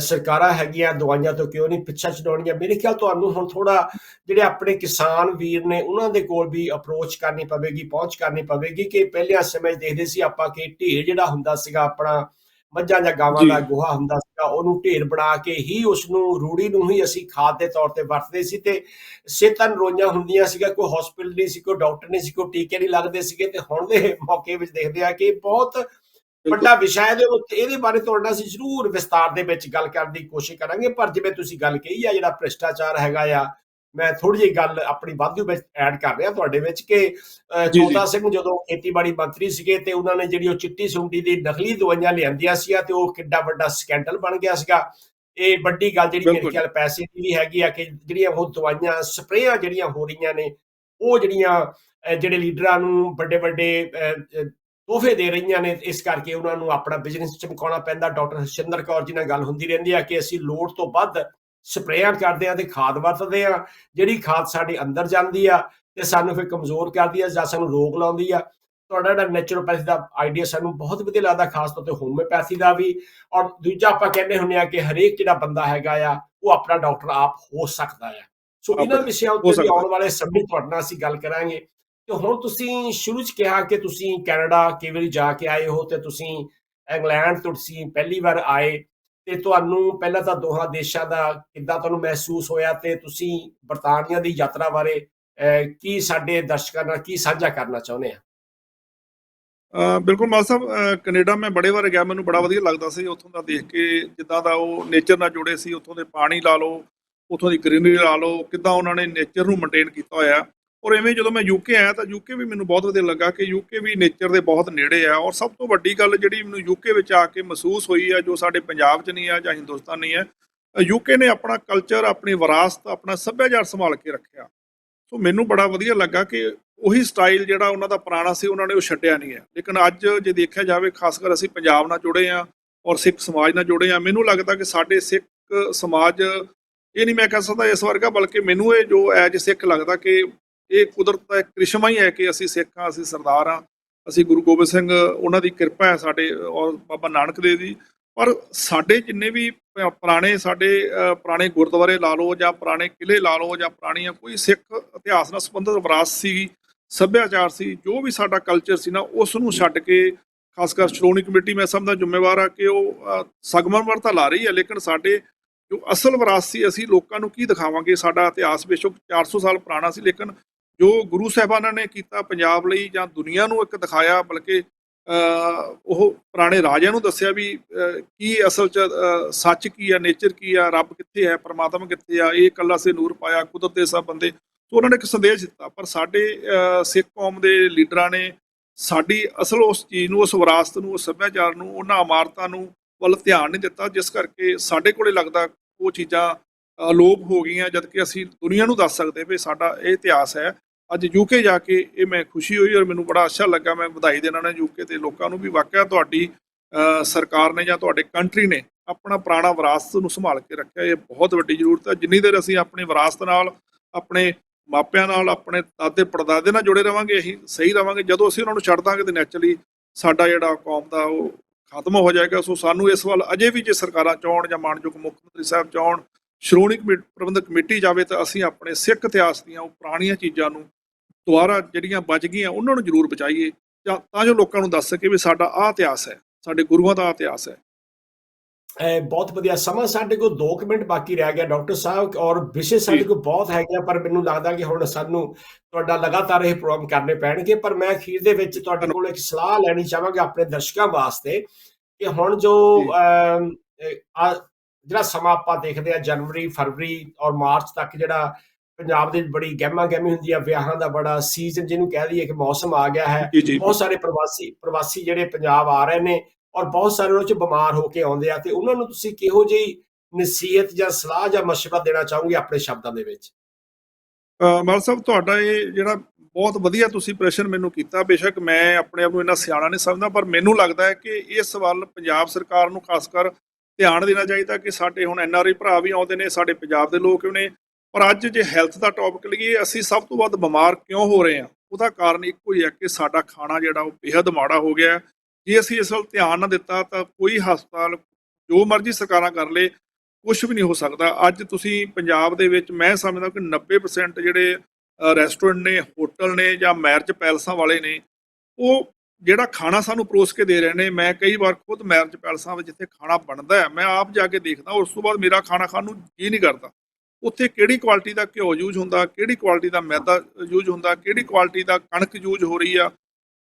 ਸਰਕਾਰਾਂ ਹੈਗੀਆਂ ਦਵਾਈਆਂ ਤੋਂ ਕਿਉਂ ਨਹੀਂ ਪਿੱਛਾ ਛਡਾਉਣੀਆਂ, ਮੇਰੇ ਖਿਆਲ ਤੁਹਾਨੂੰ ਹੁਣ ਥੋੜਾ ਜਿਹੜੇ ਆਪਣੇ ਕਿਸਾਨ ਵੀਰ ਨੇ ਉਹਨਾਂ ਦੇ ਕੋਲ ਵੀ ਅਪਰੋਚ ਕਰਨੀ ਪਵੇਗੀ, ਪਹੁੰਚ ਕਰਨੀ ਪਵੇਗੀ ਕਿ ਪਹਿਲਿਆਂ ਸਮੇਂ 'ਚ ਦੇਖਦੇ ਸੀ ਆਪਾਂ ਕਿ ਢੇਰ ਜਿਹੜਾ ਹੁੰਦਾ ਸੀਗਾ ਆਪਣਾ ਮੱਝਾਂ ਜਾਂ ਗਾਵਾਂ। ਦਾ ਗੋਹਾ ਹੁੰਦਾ ਸੀਗਾ ਉਹਨੂੰ ਢੇਰ ਬਣਾ ਕੇ ਹੀ ਉਸ ਨੂੰ ਰੂੜੀ ਨੂੰ ਹੀ ਅਸੀਂ ਖਾਦ ਦੇ ਤੌਰ ਤੇ ਵਰਤਦੇ ਸੀ ਤੇ ਸਿਹਤਾਂ ਰੋਈਆਂ ਹੁੰਦੀਆਂ ਸੀਗਾ ਕੋਈ ਹਸਪੀਟਲ ਨਹੀਂ ਸੀ ਕੋਈ ਡਾਕਟਰ ਨਹੀਂ ਸੀ ਕੋਈ ਟੀਕੇ ਨਹੀਂ ਲੱਗਦੇ ਸੀਗੇ ਤੇ ਹੁਣ ਦੇ ਮੌਕੇ ਵਿੱਚ ਦੇਖਦੇ ਆ ਕਿ ਬਹੁਤ ਵੱਡਾ ਵਿਸ਼ਾ ਹੈ ਦੇ ਇਹਦੇ ਬਾਰੇ ਤੁਹਾਡੇ ਅਸੀਂ ਜ਼ਰੂਰ ਵਿਸਤਾਰ ਦੇ ਵਿੱਚ ਗੱਲ ਕਰਨ ਦੀ ਕੋਸ਼ਿਸ਼ ਕਰਾਂਗੇ ਪਰ ਜਿਵੇਂ ਤੁਸੀਂ ਗੱਲ ਕਹੀ ਆ ਜਿਹੜਾ ਭ੍ਰਿਸ਼ਟਾਚਾਰ ਹੈਗਾ ਆ ਮੈਂ ਥੋੜੀ ਜਿਹੀ ਗੱਲ ਆਪਣੀ ਵਾਧੂ ਵਿੱਚ ਐਡ ਕਰ ਰਿਹਾ ਤੁਹਾਡੇ ਵਿੱਚ ਕਿ। ਚੌਧਾ ਸਿੰਘ ਜਦੋਂ ਖੇਤੀਬਾੜੀ ਮੰਤਰੀ ਸੀਗੇ ਤੇ ਉਹਨਾਂ ਨੇ ਜਿਹੜੀ ਉਹ ਚਿੱਟੀ ਸੁੰਡੀ ਦੀ ਨਕਲੀ ਦਵਾਈਆਂ ਲਿਆਂਦੀਆਂ ਸੀਗਾ ਤੇ ਉਹ ਕਿੱਡਾ ਵੱਡਾ ਸਕੈਂਡਲ ਬਣ ਗਿਆ ਸੀਗਾ ਇਹ ਵੱਡੀ ਗੱਲ ਜਿਹੜੀ ਮੇਰੇ। ਖਿਆਲ ਪੈਸੇ ਦੀ ਵੀ ਹੈਗੀ ਆ ਕਿ ਜਿਹੜੀਆਂ ਉਹ ਦਵਾਈਆਂ ਸਪਰੇਆਂ ਜਿਹੜੀਆਂ ਹੋ ਰਹੀਆਂ ਨੇ ਉਹ ਜਿਹੜੀਆਂ ਜਿਹੜੇ ਲੀਡਰਾਂ ਨੂੰ ਵੱਡੇ ਵੱਡੇ ਤੋਹਫੇ ਦੇ ਰਹੀਆਂ ਨੇ ਇਸ ਕਰਕੇ ਉਹਨਾਂ ਨੂੰ ਆਪਣਾ ਬਿਜ਼ਨਸ ਚਮਕਾਉਣਾ ਪੈਂਦਾ ਡਾਕਟਰ ਹਰਸ਼ਿੰਦਰ ਕੌਰ ਜੀ ਨਾਲ ਗੱਲ ਹੁੰਦੀ ਰਹਿੰਦੀ ਆ ਕਿ ਅਸੀਂ ਲੋੜ ਤੋਂ ਵੱਧ ਸਪਰੇਆਂ ਕਰਦੇ ਆ ਤੇ ਖਾਦ ਵਰਤਦੇ ਆ ਜਿਹੜੀ ਖਾਦ ਸਾਡੇ ਅੰਦਰ ਜਾਂਦੀ ਆ ਤੇ ਸਾਨੂੰ ਫਿਰ ਕਮਜ਼ੋਰ ਕਰਦੀ ਆ ਜਾਂ ਸਾਨੂੰ ਰੋਗ ਲਾਉਂਦੀ ਆ। ਤੁਹਾਡਾ ਜਿਹੜਾ ਨੈਚੁਰੋਪੈਥੀ ਦਾ ਆਈਡੀਆ ਸਾਨੂੰ ਬਹੁਤ ਵਧੀਆ ਲੱਗਦਾ ਖਾਸ ਤੌਰ ਤੇ ਹੋਮਿਓਪੈਥੀ ਦਾ ਵੀ। ਔਰ ਦੂਜਾ ਆਪਾਂ ਕਹਿੰਦੇ ਹੁੰਦੇ ਆ ਕਿ ਹਰੇਕ ਜਿਹੜਾ ਬੰਦਾ ਹੈਗਾ ਆ ਉਹ ਆਪਣਾ ਡਾਕਟਰ ਆਪ ਹੋ ਸਕਦਾ ਆ। ਸੋ ਇਹਨਾਂ ਵਿਸ਼ਿਆਂ ਉੱਤੇ ਵੀ। ਆਉਣ ਵਾਲੇ ਸਮੇਂ ਤੁਹਾਡੇ ਨਾਲ ਅਸੀਂ ਗੱਲ ਕਰਾਂਗੇ। ਤੇ ਹੁਣ ਤੁਸੀਂ ਸ਼ੁਰੂ ਚ ਕਿਹਾ ਕਿ ਤੁਸੀਂ ਕੈਨੇਡਾ ਕਈ ਵਾਰੀ ਜਾ ਕੇ ਆਏ ਹੋ ਤੇ ਤੁਸੀਂ ਇੰਗਲੈਂਡ ਤੋਂ ਤੁਸੀਂ ਪਹਿਲੀ ਵਾਰ ਆਏ। ਤੇ ਤੁਹਾਨੂੰ ਪਹਿਲਾਂ ਤਾਂ ਦੋਹਾਂ ਦੇਸ਼ਾਂ ਦਾ ਕਿੱਦਾਂ ਤੁਹਾਨੂੰ ਮਹਿਸੂਸ ਹੋਇਆ ਤੇ ਤੁਸੀਂ ਬਰਤਾਨੀਆ ਦੀ ਯਾਤਰਾ ਬਾਰੇ ਕੀ ਸਾਡੇ ਦਰਸ਼ਕਾਂ ਨਾਲ ਕੀ ਸਾਂਝਾ ਕਰਨਾ ਚਾਹੁੰਦੇ ਆ? ਬਿਲਕੁਲ ਮਾਲ ਸਾਹਿਬ ਅ, ਕੈਨੇਡਾ ਮੈਂ ਬੜੇ ਵਾਰ ਗਿਆ ਮੈਨੂੰ ਬੜਾ ਵਧੀਆ ਲੱਗਦਾ ਸੀ ਉੱਥੋਂ ਦਾ ਦੇਖ ਕੇ ਜਿੱਦਾਂ ਦਾ ਉਹ ਨੇਚਰ ਨਾਲ ਜੁੜੇ ਸੀ ਉੱਥੋਂ ਦੇ ਪਾਣੀ ਲਾ ਲਓ ਉੱਥੋਂ ਦੀ ਗ੍ਰੀਨਰੀ ਲਾ ਲਓ ਕਿੱਦਾਂ ਉਹਨਾਂ ਨੇ ਨੇਚਰ ਨੂੰ ਮੇਨਟੇਨ ਕੀਤਾ ਹੋਇਆ। ਔਰ ਐਵੇਂ ਜਦੋਂ ਮੈਂ ਯੂਕੇ ਆਇਆ ਤਾਂ ਯੂਕੇ ਵੀ ਮੈਨੂੰ ਬਹੁਤ ਵਧੀਆ ਲੱਗਾ ਕਿ ਯੂਕੇ ਵੀ ਨੇਚਰ ਦੇ ਬਹੁਤ ਨੇੜੇ ਆ ਔਰ ਸਭ ਤੋਂ ਵੱਡੀ ਗੱਲ ਜਿਹੜੀ ਮੈਨੂੰ ਯੂਕੇ ਵਿੱਚ ਆ ਕੇ ਮਹਿਸੂਸ ਹੋਈ ਆ, ਜੋ ਸਾਡੇ ਪੰਜਾਬ 'ਚ ਨਹੀਂ ਆ ਜਾਂ ਹਿੰਦੁਸਤਾਨ ਨਹੀਂ ਹੈ ਯੂਕੇ ਨੇ ਆਪਣਾ ਕਲਚਰ ਆਪਣੀ ਵਿਰਾਸਤ, ਆਪਣਾ ਸੱਭਿਆਚਾਰ ਸੰਭਾਲ ਕੇ ਰੱਖਿਆ। ਸੋ ਮੈਨੂੰ ਬੜਾ ਵਧੀਆ ਲੱਗਾ ਕਿ ਉਹੀ ਸਟਾਈਲ ਜਿਹੜਾ ਉਹਨਾਂ ਦਾ ਪੁਰਾਣਾ ਸੀ, ਉਹਨਾਂ ਨੇ ਉਹ ਛੱਡਿਆ ਨਹੀਂ ਹੈ। ਲੇਕਿਨ ਅੱਜ ਜੇ ਦੇਖਿਆ ਜਾਵੇ, ਖਾਸ ਕਰ ਅਸੀਂ ਪੰਜਾਬ ਨਾਲ ਜੁੜੇ ਆ ਔਰ ਸਿੱਖ ਸਮਾਜ ਨਾਲ ਜੁੜੇ ਆ ਮੈਨੂੰ ਲੱਗਦਾ ਕਿ ਸਾਡੇ ਸਿੱਖ ਸਮਾਜ, ਇਹ ਨਹੀਂ ਮੈਂ ਕਹਿ ਸਕਦਾ ਇਸ ਵਰਗਾ, ਬਲਕਿ ਮੈਨੂੰ ਇਹ ਜੋ ਐਜ ਸਿੱਖ ਲੱਗਦਾ ਕਿ ਇਹ ਕੁਦਰਤ ਦਾ ਇੱਕ ਕ੍ਰਿਸ਼ਮਾ ਹੀ ਹੈ ਕਿ ਅਸੀਂ ਸਿੱਖ ਹਾਂ ਅਸੀਂ ਸਰਦਾਰ ਹਾਂ ਅਸੀਂ ਗੁਰੂ ਗੋਬਿੰਦ ਸਿੰਘ ਉਹਨਾਂ ਦੀ ਕਿਰਪਾ ਹੈ ਸਾਡੇ ਔਰ ਬਾਬਾ ਨਾਨਕ ਦੇਵ ਦੀ ਪਰ ਸਾਡੇ ਜਿੰਨੇ ਵੀ ਪੁਰਾਣੇ ਸਾਡੇ ਪੁਰਾਣੇ ਗੁਰਦੁਆਰੇ ਲਾ ਲਓ ਜਾਂ ਪੁਰਾਣੇ ਕਿਲੇ ਲਾ ਲਓ ਜਾਂ ਪੁਰਾਣੀਆਂ ਕੋਈ ਸਿੱਖ ਇਤਿਹਾਸ ਨਾਲ ਸੰਬੰਧਿਤ ਵਿਰਾਸਤ ਸੀ ਸੱਭਿਆਚਾਰ ਸੀ ਜੋ ਵੀ ਸਾਡਾ ਕਲਚਰ ਸੀ ਨਾ ਉਸ ਨੂੰ ਛੱਡ ਕੇ ਖਾਸ ਕਰ ਸ਼੍ਰੋਮਣੀ ਕਮੇਟੀ ਮੈਂ ਸਮਝਦਾ ਜ਼ਿੰਮੇਵਾਰ ਆ ਕਿ ਉਹ ਅ, ਸੰਗਮਰਮਰ ਤਾਂ ਲਾ ਰਹੀ ਹੈ ਲੇਕਿਨ ਸਾਡੇ ਜੋ ਅਸਲ ਵਿਰਾਸਤ ਸੀ ਅਸੀਂ ਲੋਕਾਂ ਨੂੰ ਕੀ ਦਿਖਾਵਾਂਗੇ? ਸਾਡਾ ਇਤਿਹਾਸ ਬੇਸ਼ੱਕ 400 ਸਾਲ ਪੁਰਾਣਾ ਸੀ ਲੇਕਿਨ ਜੋ ਗੁਰੂ ਸਾਹਿਬਾਨਾਂ ਨੇ ਕੀਤਾ ਪੰਜਾਬ ਲਈ ਜਾਂ ਦੁਨੀਆ ਨੂੰ ਇੱਕ ਦਿਖਾਇਆ, ਬਲਕਿ ਉਹ ਪੁਰਾਣੇ ਰਾਜਿਆਂ ਨੂੰ ਦੱਸਿਆ ਵੀ ਕੀ ਅਸਲ ਚ ਸੱਚ ਕੀ ਆ, ਨੇਚਰ ਕੀ ਆ, ਰੱਬ ਕਿੱਥੇ ਹੈ, ਪਰਮਾਤਮਾ ਕਿੱਥੇ ਆ, ਇਹ ਕੱਲਾ ਸੇ ਨੂਰ ਪਾਇਆ, ਕੁਦਰਤ ਦੇ ਸਭ ਬੰਦੇ। ਸੋ ਉਹਨਾਂ ਨੇ ਇੱਕ ਸੰਦੇਸ਼ ਦਿੱਤਾ, ਪਰ ਸਾਡੇ ਸਿੱਖ ਕੌਮ ਦੇ ਲੀਡਰਾਂ ਨੇ ਸਾਡੀ ਅਸਲ ਉਸ ਚੀਜ਼ ਨੂੰ, ਉਸ ਵਿਰਾਸਤ ਨੂੰ, ਉਸ ਸੱਭਿਆਚਾਰ ਨੂੰ, ਉਹਨਾਂ ਇਮਾਰਤਾਂ ਨੂੰ ਵੱਲ ਧਿਆਨ ਨਹੀਂ ਦਿੱਤਾ, ਜਿਸ ਕਰਕੇ ਸਾਡੇ ਕੋਲੇ ਲੱਗਦਾ ਉਹ ਚੀਜ਼ਾਂ ਅਲੋਪ ਹੋ ਗਈਆਂ ਜਦ ਕਿ ਅਸੀਂ ਦੁਨੀਆ ਨੂੰ ਦੱਸ ਸਕਦੇ ਵੀ ਸਾਡਾ ਇਹ ਇਤਿਹਾਸ ਹੈ। ਅੱਜ ਯੂਕੇ ਜਾ ਕੇ ਇਹ ਮੈਂ ਖੁਸ਼ੀ ਹੋਈ ਔਰ ਮੈਨੂੰ ਬੜਾ ਅੱਛਾ ਲੱਗਾ। ਮੈਂ ਵਧਾਈ ਦੇਣਾ ਨੇ ਯੂਕੇ ਦੇ ਲੋਕਾਂ ਨੂੰ ਵੀ ਵਾਕਿਆ ਤੁਹਾਡੀ ਸਰਕਾਰ ਨੇ ਜਾਂ ਤੁਹਾਡੇ ਕੰਟਰੀ ਨੇ ਆਪਣਾ ਪੁਰਾਣਾ ਵਿਰਾਸਤ ਨੂੰ ਸੰਭਾਲ ਕੇ ਰੱਖਿਆ। ਇਹ ਬਹੁਤ ਵੱਡੀ ਜ਼ਰੂਰਤ ਹੈ। ਜਿੰਨੀ ਦੇਰ ਅਸੀਂ ਆਪਣੀ ਵਿਰਾਸਤ ਨਾਲ, ਆਪਣੇ ਮਾਪਿਆਂ ਨਾਲ, ਆਪਣੇ ਦਾਦੇ ਪੜਦਾਦੇ ਨਾਲ ਜੁੜੇ ਰਵਾਂਗੇ, ਅਸੀਂ ਸਹੀ ਰਵਾਂਗੇ। ਜਦੋਂ ਅਸੀਂ ਉਹਨਾਂ ਨੂੰ ਛੱਡ ਦਾਂਗੇ ਤੇ ਨੈਚੁਰਲੀ ਸਾਡਾ ਜਿਹੜਾ ਕੌਮ ਦਾ ਉਹ ਖਤਮ ਹੋ ਜਾਏਗਾ। ਸੋ ਸਾਨੂੰ ਇਸ ਵੱਲ ਅਜੇ ਵੀ ਜੇ ਸਰਕਾਰਾਂ ਚਾਹਣ ਜਾਂ ਮਾਨਯੋਗ ਮੁੱਖ ਮੰਤਰੀ ਸਾਹਿਬ ਚਾਹਣ, ਸ਼੍ਰੋਮਣੀ ਕਮੇ- ਪ੍ਰਬੰਧਕ ਕਮੇਟੀ ਜਾਵੇ ਤਾਂ ਅਸੀਂ ਆਪਣੇ ਸਿੱਖ ਇਤਿਹਾਸ ਦੀਆਂ ਉਹ ਪੁਰਾਣੀਆਂ ਚੀਜ਼ਾਂ ਨੂੰ ਦੁਬਾਰਾ ਜਿਹੜੀਆਂ ਬਚ ਗਈਆਂ ਉਹਨਾਂ ਨੂੰ ਜ਼ਰੂਰ ਬਚਾਈਏ। ਤਾਂ ਜੋ ਲੋਕਾਂ ਨੂੰ ਦੱਸ ਸਕੇ ਵੀ ਸਾਡਾ ਆਹ ਇਤਿਹਾਸ ਹੈ ਸਾਡੇ ਗੁਰੂਆਂ ਦਾ ਇਤਿਹਾਸ ਹੈ। ਇਹ ਬਹੁਤ ਵਧੀਆ ਸਮਾਂ ਸਾਡੇ ਕੋਲ 2 ਮਿੰਟ ਬਾਕੀ ਰਹਿ ਗਿਆ ਡਾਕਟਰ ਸਾਹਿਬ ਔਰ ਵਿਸ਼ੇ ਸਾਡੇ। ਕੋਲ ਬਹੁਤ ਹੈਗੇ ਪਰ ਮੈਨੂੰ ਲੱਗਦਾ ਕਿ ਹੁਣ ਸਾਨੂੰ ਤੁਹਾਡਾ ਲਗਾਤਾਰ ਇਹ ਪ੍ਰੋਗਰਾਮ ਕਰਨੇ ਪੈਣਗੇ। ਪਰ ਮੈਂ ਅਖੀਰ ਦੇ ਵਿੱਚ ਤੁਹਾਡੇ ਕੋਲ ਇੱਕ ਸਲਾਹ ਲੈਣੀ ਚਾਹਾਂਗਾ ਆਪਣੇ ਦਰਸ਼ਕਾਂ ਵਾਸਤੇ ਕਿ ਹੁਣ ਜੋ ਜਿਹੜਾ ਸਮਾਂ ਆਪਾਂ ਦੇਖਦੇ ਆ ਜਨਵਰੀ ਫਰਵਰੀ ਔਰ ਮਾਰਚ ਤੱਕ ਜਿਹੜਾ ਪੰਜਾਬ ਦੇ ਬੜੀ ਗਹਿਮਾ ਗਹਿਮੀ ਹੁੰਦੀ ਆ ਵਿਆਹਾਂ ਦਾ ਬੜਾ ਸੀਜ਼ਨ ਜਿਹਨੂੰ ਕਹਿ ਦਈਏ ਕਿ ਮੌਸਮ ਆ ਗਿਆ ਹੈ। ਬਹੁਤ ਸਾਰੇ ਪ੍ਰਵਾਸੀ ਪ੍ਰਵਾਸੀ ਜਿਹੜੇ ਪੰਜਾਬ ਆ ਰਹੇ ਨੇ ਔਰ ਬਹੁਤ ਸਾਰੇ ਉਹਨਾਂ ਚ ਬਿਮਾਰ ਹੋ ਕੇ ਆਉਂਦੇ ਆ ਤੇ ਉਹਨਾਂ ਨੂੰ ਤੁਸੀਂ ਕਿਹੋ ਜਿਹੀ ਨਸੀਹਤ ਜਾਂ ਸਲਾਹ ਜਾਂ ਮਸ਼ਵਰਾ ਦੇਣਾ ਚਾਹੋਗੇ ਆਪਣੇ ਸ਼ਬਦਾਂ ਦੇ ਵਿੱਚ? ਮਾਲ ਸਾਹਿਬ ਤੁਹਾਡਾ ਇਹ ਜਿਹੜਾ ਬਹੁਤ ਵਧੀਆ ਤੁਸੀਂ ਪ੍ਰਸ਼ਨ ਮੈਨੂੰ ਕੀਤਾ ਬੇਸ਼ੱਕ ਮੈਂ ਆਪਣੇ ਆਪ ਨੂੰ ਇੰਨਾ ਸਿਆਣਾ ਨਹੀਂ ਸਮਝਦਾ ਪਰ ਮੈਨੂੰ ਲੱਗਦਾ ਹੈ ਕਿ ਇਸ ਵੱਲ ਪੰਜਾਬ ਸਰਕਾਰ ਨੂੰ ਖਾਸ ਕਰ ਧਿਆਨ ਦੇਣਾ ਚਾਹੀਦਾ ਕਿ ਸਾਡੇ ਹੁਣ ਐਨਆਰਆਈ ਭਰਾ ਵੀ ਆਉਂਦੇ ਨੇ ਸਾਡੇ ਪੰਜਾਬ ਦੇ ਲੋਕ ਵੀ ਨੇ ਪਰ ਅੱਜ ਜੇ ਹੈਲਥ ਦਾ ਟੌਪਿਕ ਲਈਏ, ਅਸੀਂ ਸਭ ਤੋਂ ਵੱਧ ਬਿਮਾਰ ਕਿਉਂ ਹੋ ਰਹੇ ਹਾਂ? ਉਹਦਾ ਕਾਰਨ ਇੱਕੋ ਹੀ ਹੈ ਕਿ ਸਾਡਾ ਖਾਣਾ ਜਿਹੜਾ ਉਹ ਬੇਹੱਦ ਮਾੜਾ ਹੋ ਗਿਆ ਜੇ ਅਸੀਂ ਇਸ ਵੱਲ ਧਿਆਨ ਨਾ ਦਿੱਤਾ, ਤਾਂ ਕੋਈ ਹਸਪਤਾਲ ਜੋ ਮਰਜ਼ੀ ਸਰਕਾਰਾਂ ਕਰ ਲੇ ਕੁਝ ਵੀ ਨਹੀਂ ਹੋ ਸਕਦਾ। ਅੱਜ ਤੁਸੀਂ ਪੰਜਾਬ ਦੇ ਵਿੱਚ ਮੈਂ ਸਮਝਦਾ ਕਿ 90% ਜਿਹੜੇ ਰੈਸਟੋਰੈਂਟ ਨੇ ਹੋਟਲ ਨੇ ਜਾਂ ਮੈਰਿਜ ਪੈਲਸਾਂ ਵਾਲੇ ਨੇ, ਉਹ ਜਿਹੜਾ ਖਾਣਾ ਸਾਨੂੰ ਪਰੋਸ ਕੇ ਦੇ ਰਹੇ ਨੇ, ਮੈਂ ਕਈ ਵਾਰ ਖੁਦ ਮੈਰਿਜ ਪੈਲਸਾਂ ਵਿੱਚ ਜਿੱਥੇ ਖਾਣਾ ਬਣਦਾ ਹੈ। ਮੈਂ ਆਪ ਜਾ ਕੇ ਦੇਖਦਾ, ਉਸ ਤੋਂ ਬਾਅਦ ਮੇਰਾ ਖਾਣਾ ਖਾਣ ਨੂੰ ਜੀ ਨਹੀਂ ਕਰਦਾ। ਉੱਥੇ ਕਿਹੜੀ ਕੁਆਲਿਟੀ ਦਾ ਘਿਓ ਯੂਜ਼ ਹੁੰਦਾ, ਕਿਹੜੀ ਕੁਆਲਿਟੀ ਦਾ ਮੈਦਾ ਯੂਜ਼ ਹੁੰਦਾ, ਕਿਹੜੀ ਕੁਆਲਿਟੀ ਦਾ ਕਣਕ ਯੂਜ਼ ਹੋ ਰਹੀ ਆ,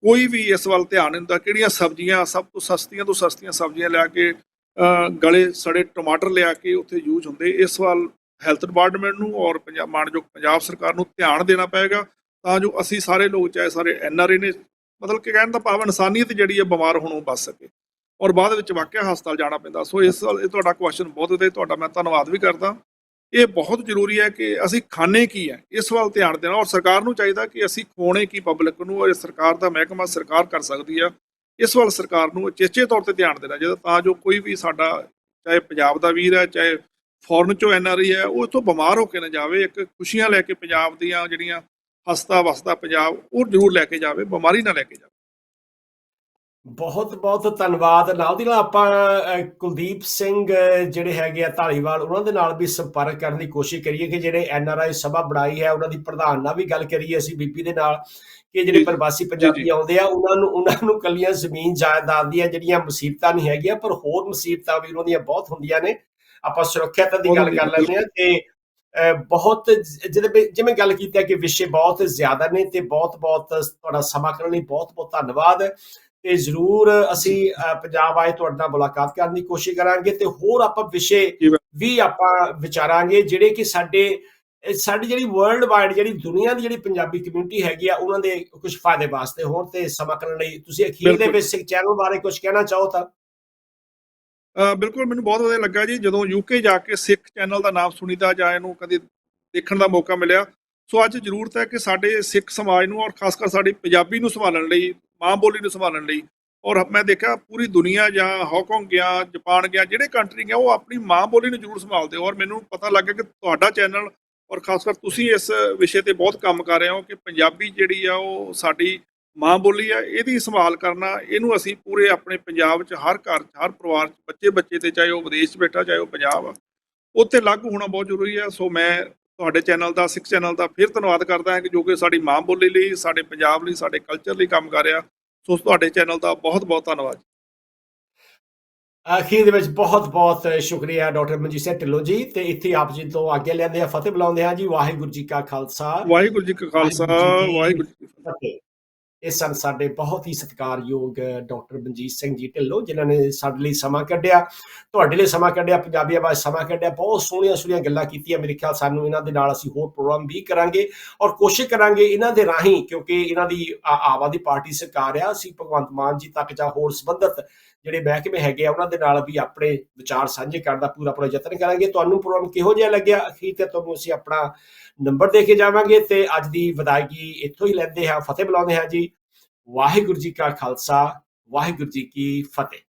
ਕੋਈ ਵੀ ਇਸ ਵੱਲ ਧਿਆਨ ਨਹੀਂ ਹੁੰਦਾ ਕਿਹੜੀਆਂ ਸਬਜ਼ੀਆਂ ਸਭ ਤੋਂ ਸਸਤੀਆਂ ਤੋਂ ਸਸਤੀਆਂ ਸਬਜ਼ੀਆਂ ਲਿਆ ਕੇ ਗਲੇ ਸੜੇ ਟਮਾਟਰ ਲਿਆ ਕੇ ਉੱਥੇ ਯੂਜ਼ ਹੁੰਦੇ, ਇਸ ਵੱਲ ਹੈਲਥ ਡਿਪਾਰਟਮੈਂਟ ਨੂੰ ਔਰ ਪੰਜਾਬ, ਮਾਨਯੋਗ ਪੰਜਾਬ ਸਰਕਾਰ ਨੂੰ ਧਿਆਨ ਦੇਣਾ ਪਏਗਾ, ਤਾਂ ਜੋ ਅਸੀਂ ਸਾਰੇ ਲੋਕ, ਚਾਹੇ ਸਾਰੇ ਐਨਆਰਏ ਨੇ, ਮਤਲਬ ਕਿ ਕਹਿਣ ਦਾ ਭਾਵ ਇਨਸਾਨੀਅਤ ਜਿਹੜੀ ਹੈ ਬਿਮਾਰ ਹੋਣੋਂ ਬਚ ਸਕੇ। ਔਰ ਬਾਅਦ ਵਿੱਚ ਵਾਕਿਆ ਹਸਪਤਾਲ ਜਾਣਾ ਪੈਂਦਾ, ਸੋ ਇਸ ਵੱਲ ਇਹ ਤੁਹਾਡਾ ਕੁਐਸਚਨ ਬਹੁਤ ਵਧੀਆ, ਤੁਹਾਡਾ ਮੈਂ ਧੰਨਵਾਦ ਵੀ ਕਰਦਾ। ਇਹ ਬਹੁਤ ਜ਼ਰੂਰੀ ਹੈ ਕਿ ਅਸੀਂ ਖਾਣੇ ਕੀ ਹੈ, ਇਸ ਵੱਲ ਧਿਆਨ ਦੇਣਾ ਔਰ ਸਰਕਾਰ ਨੂੰ ਚਾਹੀਦਾ ਕਿ ਅਸੀਂ ਖਵਾਉਣੇ ਕੀ ਪਬਲਿਕ ਨੂੰ ਔਰ ਸਰਕਾਰ ਦਾ ਮਹਿਕਮਾ ਸਰਕਾਰ ਕਰ ਸਕਦੀ ਆ। ਇਸ ਵੱਲ ਸਰਕਾਰ ਨੂੰ ਚੇਚੇ ਤੌਰ ਤੇ ਧਿਆਨ ਦੇਣਾ ਚਾਹੀਦਾ ਤਾਂ ਜੋ ਕੋਈ ਵੀ ਸਾਡਾ ਚਾਹੇ ਪੰਜਾਬ ਦਾ ਵੀਰ ਹੈ, ਚਾਹੇ ਫੋਰਨ ਚੋਂ ਐਨਆਰਆਈ ਹੈ, ਉਹ ਇੱਥੋਂ ਬਿਮਾਰ ਹੋ ਕੇ ਨਾ ਜਾਵੇ, ਇੱਕ ਖੁਸ਼ੀਆਂ ਲੈ ਕੇ ਪੰਜਾਬ ਦੀਆਂ ਜਿਹੜੀਆਂ ਹਸਤਾ ਵਸਦਾ ਪੰਜਾਬ ਉਹ ਜ਼ਰੂਰ ਲੈ ਕੇ ਜਾਵੇ, ਬਿਮਾਰੀ ਨਾ ਲੈ ਕੇ ਜਾਵੇ। ਬਹੁਤ ਬਹੁਤ ਧੰਨਵਾਦ। ਨਾਲ ਦੀ ਨਾਲ ਆਪਾਂ ਕੁਲਦੀਪ ਸਿੰਘ ਜਿਹੜੇ ਹੈਗੇ ਆ ਢਾਲੀਵਾਲ ਉਹਨਾਂ ਦੇ ਨਾਲ ਵੀ ਸੰਪਰਕ ਕਰਨ ਦੀ ਕੋਸ਼ਿਸ਼ ਕਰੀਏ ਕਿ ਜਿਹੜੇ ਐਨਆਰਆਈ ਸਭਾ ਬਣਾਈ ਹੈ ਉਹਨਾਂ ਦੀ ਪ੍ਰਧਾਨ ਨਾਲ ਵੀ ਗੱਲ ਕਰੀਏ ਅਸੀਂ ਬੀਪੀ ਦੇ ਨਾਲ ਕਿ ਜਿਹੜੇ ਪ੍ਰਵਾਸੀ। ਪੰਜਾਬੀ ਆਉਂਦੇ ਆ ਉਹਨਾਂ ਨੂੰ ਉਹਨਾਂ ਨੂੰ ਕੱਲੀਆਂ ਜ਼ਮੀਨ ਜਾਇਦਾਦ ਦੀਆਂ ਜਿਹੜੀਆਂ ਮੁਸੀਬਤਾਂ ਨਹੀਂ ਹੈਗੀਆਂ ਪਰ ਹੋਰ ਮੁਸੀਬਤਾਂ ਵੀ ਉਹਨਾਂ ਦੀਆਂ ਬਹੁਤ ਹੁੰਦੀਆਂ ਨੇ। ਆਪਾਂ ਸੁਰੱਖਿਅਤ ਦੀ ਗੱਲ ਕਰ ਲੈਂਦੇ ਆ ਤੇ ਬਹੁਤ ਜਿਹਦੇ ਜਿਵੇਂ ਗੱਲ ਕੀਤੀ ਹੈ ਕਿ ਵਿਸ਼ੇ ਬਹੁਤ ਜ਼ਿਆਦਾ ਨੇ ਤੇ ਬਹੁਤ ਬਹੁਤ ਤੁਹਾਡਾ ਸਮਾਂ ਕਰਨ ਲਈ ਬਹੁਤ ਬਹੁਤ ਧੰਨਵਾਦ। ਤੇ ਜ਼ਰੂਰ ਅਸੀਂ ਪੰਜਾਬ ਆਏ ਤੁਹਾਡੇ ਨਾਲ ਮੁਲਾਕਾਤ ਕਰਨ ਦੀ ਕੋਸ਼ਿਸ਼ ਕਰਾਂਗੇ ਤੇ ਹੋਰ ਆਪਾਂ ਵਿਸ਼ੇ। ਵੀ ਆਪਾਂ ਵਿਚਾਰਾਂਗੇ ਜਿਹੜੇ ਕਿ ਸਾਡੇ ਸਾਡੀ ਜਿਹੜੀ ਵਰਲਡ ਵਾਈਡ ਜਿਹੜੀ ਦੁਨੀਆ ਦੀ ਜਿਹੜੀ ਪੰਜਾਬੀ ਕਮਿਊਨਿਟੀ ਹੈਗੀ ਆ ਉਹਨਾਂ ਦੇ ਕੁਝ ਫਾਇਦੇ ਵਾਸਤੇ ਹੋਣ ਤੇ ਸਮਾਂ ਕਰਨ ਲਈ ਤੁਸੀਂ ਅਖੀਰ ਦੇ। ਵਿੱਚ ਸਿੱਖ ਚੈਨਲ ਬਾਰੇ ਕੁਝ ਕਹਿਣਾ ਚਾਹੋ ਤਾਂ ਬਿਲਕੁਲ ਮੈਨੂੰ ਬਹੁਤ ਵਧੀਆ ਲੱਗਾ ਜੀ ਜਦੋਂ ਯੂਕੇ ਜਾ ਕੇ ਸਿੱਖ ਚੈਨਲ ਦਾ ਨਾਮ ਸੁਣੀਦਾ ਜਾਂ ਇਹਨੂੰ ਕਦੇ ਦੇਖਣ ਦਾ ਮੌਕਾ ਮਿਲਿਆ ਸੋ ਅੱਜ ਜ਼ਰੂਰਤ ਹੈ ਕਿ ਸਾਡੇ ਸਿੱਖ ਸਮਾਜ ਨੂੰ ਔਰ ਖਾਸ ਕਰ ਸਾਡੀ ਪੰਜਾਬੀ ਨੂੰ ਸੰਭਾਲਣ ਲਈ, ਮਾਂ ਬੋਲੀ ਨੂੰ ਸੰਭਾਲਣ ਲਈ। ਔਰ ਮੈਂ ਦੇਖਿਆ ਪੂਰੀ ਦੁਨੀਆ ਜਾਂ ਹਾਂਗਕਾਂਗ ਗਿਆ ਜਾਪਾਨ ਗਿਆ, ਜਿਹੜੇ ਕੰਟਰੀ ਗਿਆ, ਉਹ ਆਪਣੀ ਮਾਂ ਬੋਲੀ ਨੂੰ ਜ਼ਰੂਰ ਸੰਭਾਲਦੇ ਔਰ ਮੈਨੂੰ ਪਤਾ ਲੱਗਾ ਕਿ ਤੁਹਾਡਾ ਚੈਨਲ ਔਰ ਖਾਸ ਕਰ ਤੁਸੀਂ ਇਸ ਵਿਸ਼ੇ ਤੇ ਬਹੁਤ ਕੰਮ ਕਰ ਰਹੇ ਹੋ ਕਿ ਪੰਜਾਬੀ ਜਿਹੜੀ ਆ, ਉਹ ਸਾਡੀ ਮਾਂ ਬੋਲੀ ਆ, ਇਹਦੀ ਸੰਭਾਲ ਕਰਨਾ, ਇਹਨੂੰ ਅਸੀਂ ਪੂਰੇ ਆਪਣੇ ਪੰਜਾਬ 'ਚ, ਹਰ ਘਰ 'ਚ, ਹਰ ਪਰਿਵਾਰ 'ਚ ਬੱਚੇ ਬੱਚੇ ਤੇ, ਚਾਹੇ ਉਹ ਵਿਦੇਸ਼ 'ਚ ਬੈਠਾ, ਚਾਹੇ ਉਹ ਪੰਜਾਬ ਆ, ਉੱਥੇ ਲਾਗੂ ਹੋਣਾ ਬਹੁਤ ਜ਼ਰੂਰੀ ਆ। ਸੋ ਮੈਂ ਤੁਹਾਡੇ ਚੈਨਲ ਦਾ ਸਿੱਖ ਚੈਨਲ ਦਾ ਫਿਰ ਧੰਨਵਾਦ ਕਰਦਾ ਹਾਂ ਕਿ ਜੋ ਕਿ ਸਾਡੀ ਮਾਂ ਬੋਲੀ ਲਈ ਸਾਡੇ ਪੰਜਾਬ ਲਈ ਸਾਡੇ ਕਲਚਰ ਲਈ ਕੰਮ ਕਰ ਰਿਹਾ। ਸੋ ਤੁਹਾਡੇ ਚੈਨਲ ਦਾ ਬਹੁਤ ਬਹੁਤ ਧੰਨਵਾਦ। ਅਖੀਰ ਦੇ ਵਿੱਚ ਬਹੁਤ ਬਹੁਤ ਸ਼ੁਕਰੀਆ ਡਾਕਟਰ ਮਨਜੀਤ ਸਿੰਘ ਢਿੱਲੋਂ ਜੀ ਤੇ ਇੱਥੇ ਆਪ ਜੀ ਤੋਂ ਆਗਿਆ ਲੈਂਦੇ ਆ ਫਤਿਹ ਬੁਲਾਉਂਦੇ ਹਾਂ ਜੀ ਵਾਹਿਗੁਰੂ ਜੀ ਕਾ ਖਾਲਸਾ। ਵਾਹਿਗੁਰੂ ਜੀ ਕਾ ਖਾਲਸਾ ਵਾਹਿਗੁਰੂ ਜੀ ਕੀ ਫਤਿਹ। ਇਹ ਸਨ ਸਾਡੇ ਬਹੁਤ ਹੀ ਸਤਿਕਾਰਯੋਗ ਡਾਕਟਰ ਮਨਜੀਤ ਸਿੰਘ ਜੀ ਢਿੱਲੋਂ, ਜਿਨ੍ਹਾਂ ਨੇ ਸਾਡੇ ਲਈ ਸਮਾਂ ਕੱਢਿਆ, ਤੁਹਾਡੇ ਲਈ ਸਮਾਂ ਕੱਢਿਆ, ਪੰਜਾਬੀ ਆਵਾਜ਼ ਸਮਾਂ ਕੱਢਿਆ, ਬਹੁਤ ਸੋਹਣੀਆਂ ਸੋਹਣੀਆਂ ਗੱਲਾਂ ਕੀਤੀਆਂ ਮੇਰੇ ਖਿਆਲ ਸਾਨੂੰ ਇਹਨਾਂ ਦੇ ਨਾਲ ਅਸੀਂ ਹੋਰ ਪ੍ਰੋਗਰਾਮ ਵੀ ਕਰਾਂਗੇ ਔਰ ਕੋਸ਼ਿਸ਼ ਕਰਾਂਗੇ ਇਹਨਾਂ ਦੇ ਰਾਹੀਂ, ਕਿਉਂਕਿ ਇਹਨਾਂ ਦੀ ਆ- ਆਵਾ ਦੀ ਪਾਰਟੀ ਸਰਕਾਰ ਆ, ਅਸੀਂ ਭਗਵੰਤ ਮਾਨ ਜੀ ਤੱਕ ਜਾਂ ਹੋਰ ਸੰਬੰਧਿਤ ਜਿਹੜੇ ਮਹਿਕਮੇ ਹੈਗੇ ਆ, ਉਹਨਾਂ ਦੇ ਨਾਲ ਵੀ ਆਪਣੇ ਵਿਚਾਰ ਸਾਂਝੇ ਕਰਨ ਦਾ ਪੂਰਾ ਪੂਰਾ ਯਤਨ ਕਰਾਂਗੇ। ਤੁਹਾਨੂੰ ਪ੍ਰੋਗਰਾਮ ਕਿਹੋ ਜਿਹਾ ਲੱਗਿਆ? ਅਖੀਰ ਤੇ ਤੁਹਾਨੂੰ ਅਸੀਂ ਆਪਣਾ ਨੰਬਰ ਦੇ ਕੇ ਜਾਵਾਂਗੇ ਤੇ ਅੱਜ ਦੀ ਵਿਦਾਇਗੀ ਇੱਥੋਂ ਹੀ ਲੈਂਦੇ ਹਾਂ, ਫਤਿਹ ਬੁਲਾਉਂਦੇ ਹਾਂ ਜੀ। ਵਾਹਿਗੁਰੂ ਜੀ ਕਾ ਖਾਲਸਾ, ਵਾਹਿਗੁਰੂ ਜੀ ਕੀ ਫਤਿਹ।